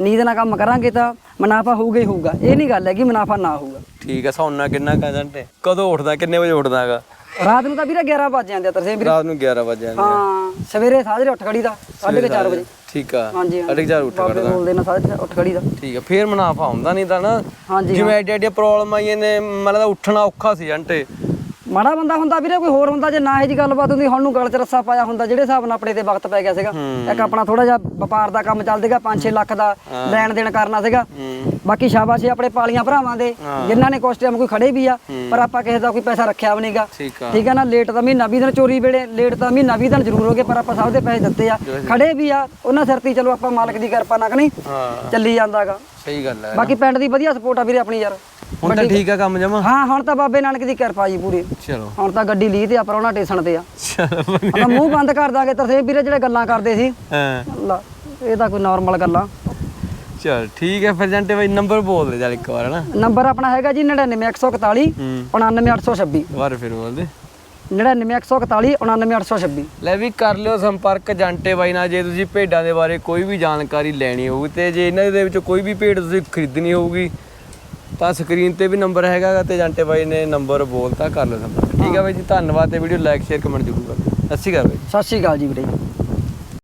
Speaker 1: ਨੀਂਦ ਨਾਲ ਕੰਮ ਕਰਾਂਗੇ ਤਾਂ ਮੁਨਾਫਾ ਹੋਊਗਾ ਹੀ ਹੋਊਗਾ। ਇਹ ਨਹੀਂ ਗੱਲ ਹੈ ਕਿ ਮੁਨਾਫਾ ਨਾ ਹੋਊਗਾ।
Speaker 2: ਠੀਕ ਆ ਸੌਣਾ ਕਿੰਨਾ ਕਾ ਘੰਟੇ ਕਦੋਂ ਉੱਠਦਾ ਕਿੰਨੇ ਵਜੇ ਉੱਠਦਾ ਹੈਗਾ
Speaker 1: ਰਾਤ ਨੂੰ ਤਾਂ ਵੀਰੇ 11 ਵਜ ਜਾਂਦੇ ਆ ਤਰਸੇ ਵੀਰੇ।
Speaker 2: ਰਾਤ ਨੂੰ 11 ਵਜੇ ਜਾਂਦੇ
Speaker 1: ਹਾਂ। ਸਵੇਰੇ ਸਾਜਰੇ ਉੱਠ ਖੜੀ ਦਾ 4:30 ਵਜੇ।
Speaker 2: ਠੀਕ ਆ
Speaker 1: ਹਾਂਜੀ
Speaker 2: ਅੜਕ ਜਾ ਉੱਠ
Speaker 1: ਬਾਬੇ ਬੋਲਦੇ ਨਾ ਸਾਜਰੇ ਉੱਠ ਖੜੀ ਦਾ
Speaker 2: ਠੀਕ ਆ ਫੇਰ ਮੁਨਾਫਾ ਹੁੰਦਾ ਨਹੀਂ ਤਾਂ ਨਾ ਜਿਵੇਂ ਐਡੀ ਐਡੀ ਪ੍ਰੋਬਲਮ ਆਈਆਂ ਨੇ ਮਤਲਬ ਉੱਠਣਾ ਔਖਾ ਸੀ ਘੰਟੇ
Speaker 1: ਮਾੜਾ ਬੰਦਾ ਹੁੰਦਾ ਵੀਰੇ ਕੋਈ ਹੋਰ ਹੁੰਦਾ ਜੇ ਨਾ ਇਹ ਜੀ ਗੱਲਬਾਤ ਹੁੰਦੀ ਹੁਣ ਨੂੰ ਗਲ 'ਚ ਰੱਸਾ ਪਾਇਆ ਹੁੰਦਾ ਜਿਹੜੇ ਹਿਸਾਬ ਨਾਲ ਆਪਣੇ ਤੇ ਵਕਤ ਪੈ ਗਿਆ ਸੀਗਾ। ਇੱਕ ਆਪਣਾ ਥੋੜਾ ਜਿਹਾ ਵਪਾਰ ਦਾ ਕੰਮ ਚੱਲਦੇਗਾ 5-6 ਲੱਖ ਦਾ ਲੈਣ ਦੇਣ ਕਰਨਾ ਸੀਗਾ। ਬਾਕੀ ਸ਼ਾਬਾਸ਼ ਆਪਣੇ ਪਾਲੀਆਂ ਭਰਾਵਾਂ ਦੇ ਜਿਨ੍ਹਾਂ ਨੇ ਕੁਛ ਟਾਈਮ ਕੋਈ ਖੜੇ ਵੀ ਆ ਪਰ ਆਪਾਂ ਕਿਸੇ ਦਾ ਕੋਈ ਪੈਸਾ ਰੱਖਿਆ ਵੀ ਨਹੀਂਗਾ।
Speaker 2: ਠੀਕ ਆ।
Speaker 1: ਨਾ ਲੇਟ ਤਾਂ ਮਹੀਨਾ 20 ਦਿਨ ਚੋਰੀ ਵੇਲੇ ਲੇਟ ਤਾਂ ਮਹੀਨਾ 20 ਦਿਨ ਜ਼ਰੂਰ ਹੋ ਗਏ ਪਰ ਆਪਾਂ ਸਭ ਦੇ ਪੈਸੇ ਦਿੱਤੇ ਆ। ਖੜੇ ਵੀ ਆ ਉਹਨਾਂ ਸਿਰ ਤੇ ਚਲੋ ਆਪਾਂ ਮਾਲਕ ਦੀ ਕਿਰਪਾ ਨਾਲ ਨਹੀਂ?
Speaker 2: ਹਾਂ।
Speaker 1: ਚੱਲੀ ਜਾਂਦਾਗਾ
Speaker 2: ਸਹੀ ਗੱਲ ਹੈ।
Speaker 1: ਬਾਕੀ ਪਿੰਡ ਦੀ ਵਧੀਆ ਸਪੋਰਟ ਆ ਵੀਰੇ ਆਪਣੀ ਯਾਰ।
Speaker 2: ਹੁਣ ਤਾਂ ਠੀਕ ਆ ਕੰਮ ਜਮਾ।
Speaker 1: ਹਾਂ ਹੁਣ ਤਾਂ ਬਾਬੇ ਨਾਨਕ ਦੀ ਕਿਰਪਾ ਜੀ ਪੂਰੀ।
Speaker 2: ਚਲੋ।
Speaker 1: ਹੁਣ ਤਾਂ ਗੱਡੀ ਲੀ ਤੇ ਆ ਪਰੋਣਾ ਟੇਸ਼ਨ ਤੇ ਆ।
Speaker 2: ਚਲੋ
Speaker 1: ਆਪਾਂ ਮੂੰਹ ਬੰਦ ਕਰ ਦਾਂਗੇ ਤਰਸੇ ਵੀਰੇ ਜਿਹੜੇ ਗੱਲਾਂ ਕਰਦੇ ਸੀ।
Speaker 2: ਹਾਂ।
Speaker 1: ਇਹ ਤਾਂ ਕੋਈ ਨਾਰਮਲ ਗੱਲਾਂ।
Speaker 2: ਚਲ ਠੀਕ ਹੈ ਫਿਰ ਜੰਟੇ ਬਾਈ ਨੰਬਰ ਬੋਲ ਦੇ ਚੱਲ ਇੱਕ ਵਾਰ ਹਨਾ?
Speaker 1: ਨੰਬਰ ਆਪਣਾ ਹੈਗਾ ਜੀ 99141
Speaker 2: ਹੂੰ।
Speaker 1: 99826
Speaker 2: ਵਾਰ ਫਿਰ ਬੋਲ ਦੇ।
Speaker 1: 99141 99826
Speaker 2: ਲੈ ਵੀ ਕਰ ਲਿਓ ਸੰਪਰਕ ਜੰਟੇ ਬਾਈ ਨਾਲ ਜੇ ਤੁਸੀਂ ਭੇਡਾਂ ਦੇ ਬਾਰੇ ਕੋਈ ਵੀ ਜਾਣਕਾਰੀ ਲੈਣੀ ਹੋਊ ਤੇ ਜੇ ਇਹਨਾਂ ਦੇ ਵਿੱਚ ਕੋਈ ਵੀ ਭੇਡ ਤੁਸੀਂ ਖਰੀਦਣੀ ਹੋਊਗੀ ਤਾਂ ਸਕਰੀਨ ਤੇ ਵੀ ਨੰਬਰ ਹੈਗਾ ਤੇ ਜੰਟੇ ਬਾਈ ਨੇ ਨੰਬਰ ਬੋਲਤਾ ਕਰ ਲਿਓ ਸੰਪਰਕ ਠੀਕ ਹੈ ਬਾਈ ਜੀ ਧੰਨਵਾਦ ਤੇ ਵੀਡੀਓ ਲਾਈਕ ਸ਼ੇਅਰ ਕਮੈਂਟ ਜ਼ਰੂਰ ਕਰੋ ਸਤਿ ਸ਼੍ਰੀ ਅਕਾਲ ਬਾਈ
Speaker 1: ਸਤਿ ਸ਼੍ਰੀ ਅਕਾਲ ਜੀ ਵੀਰੇ।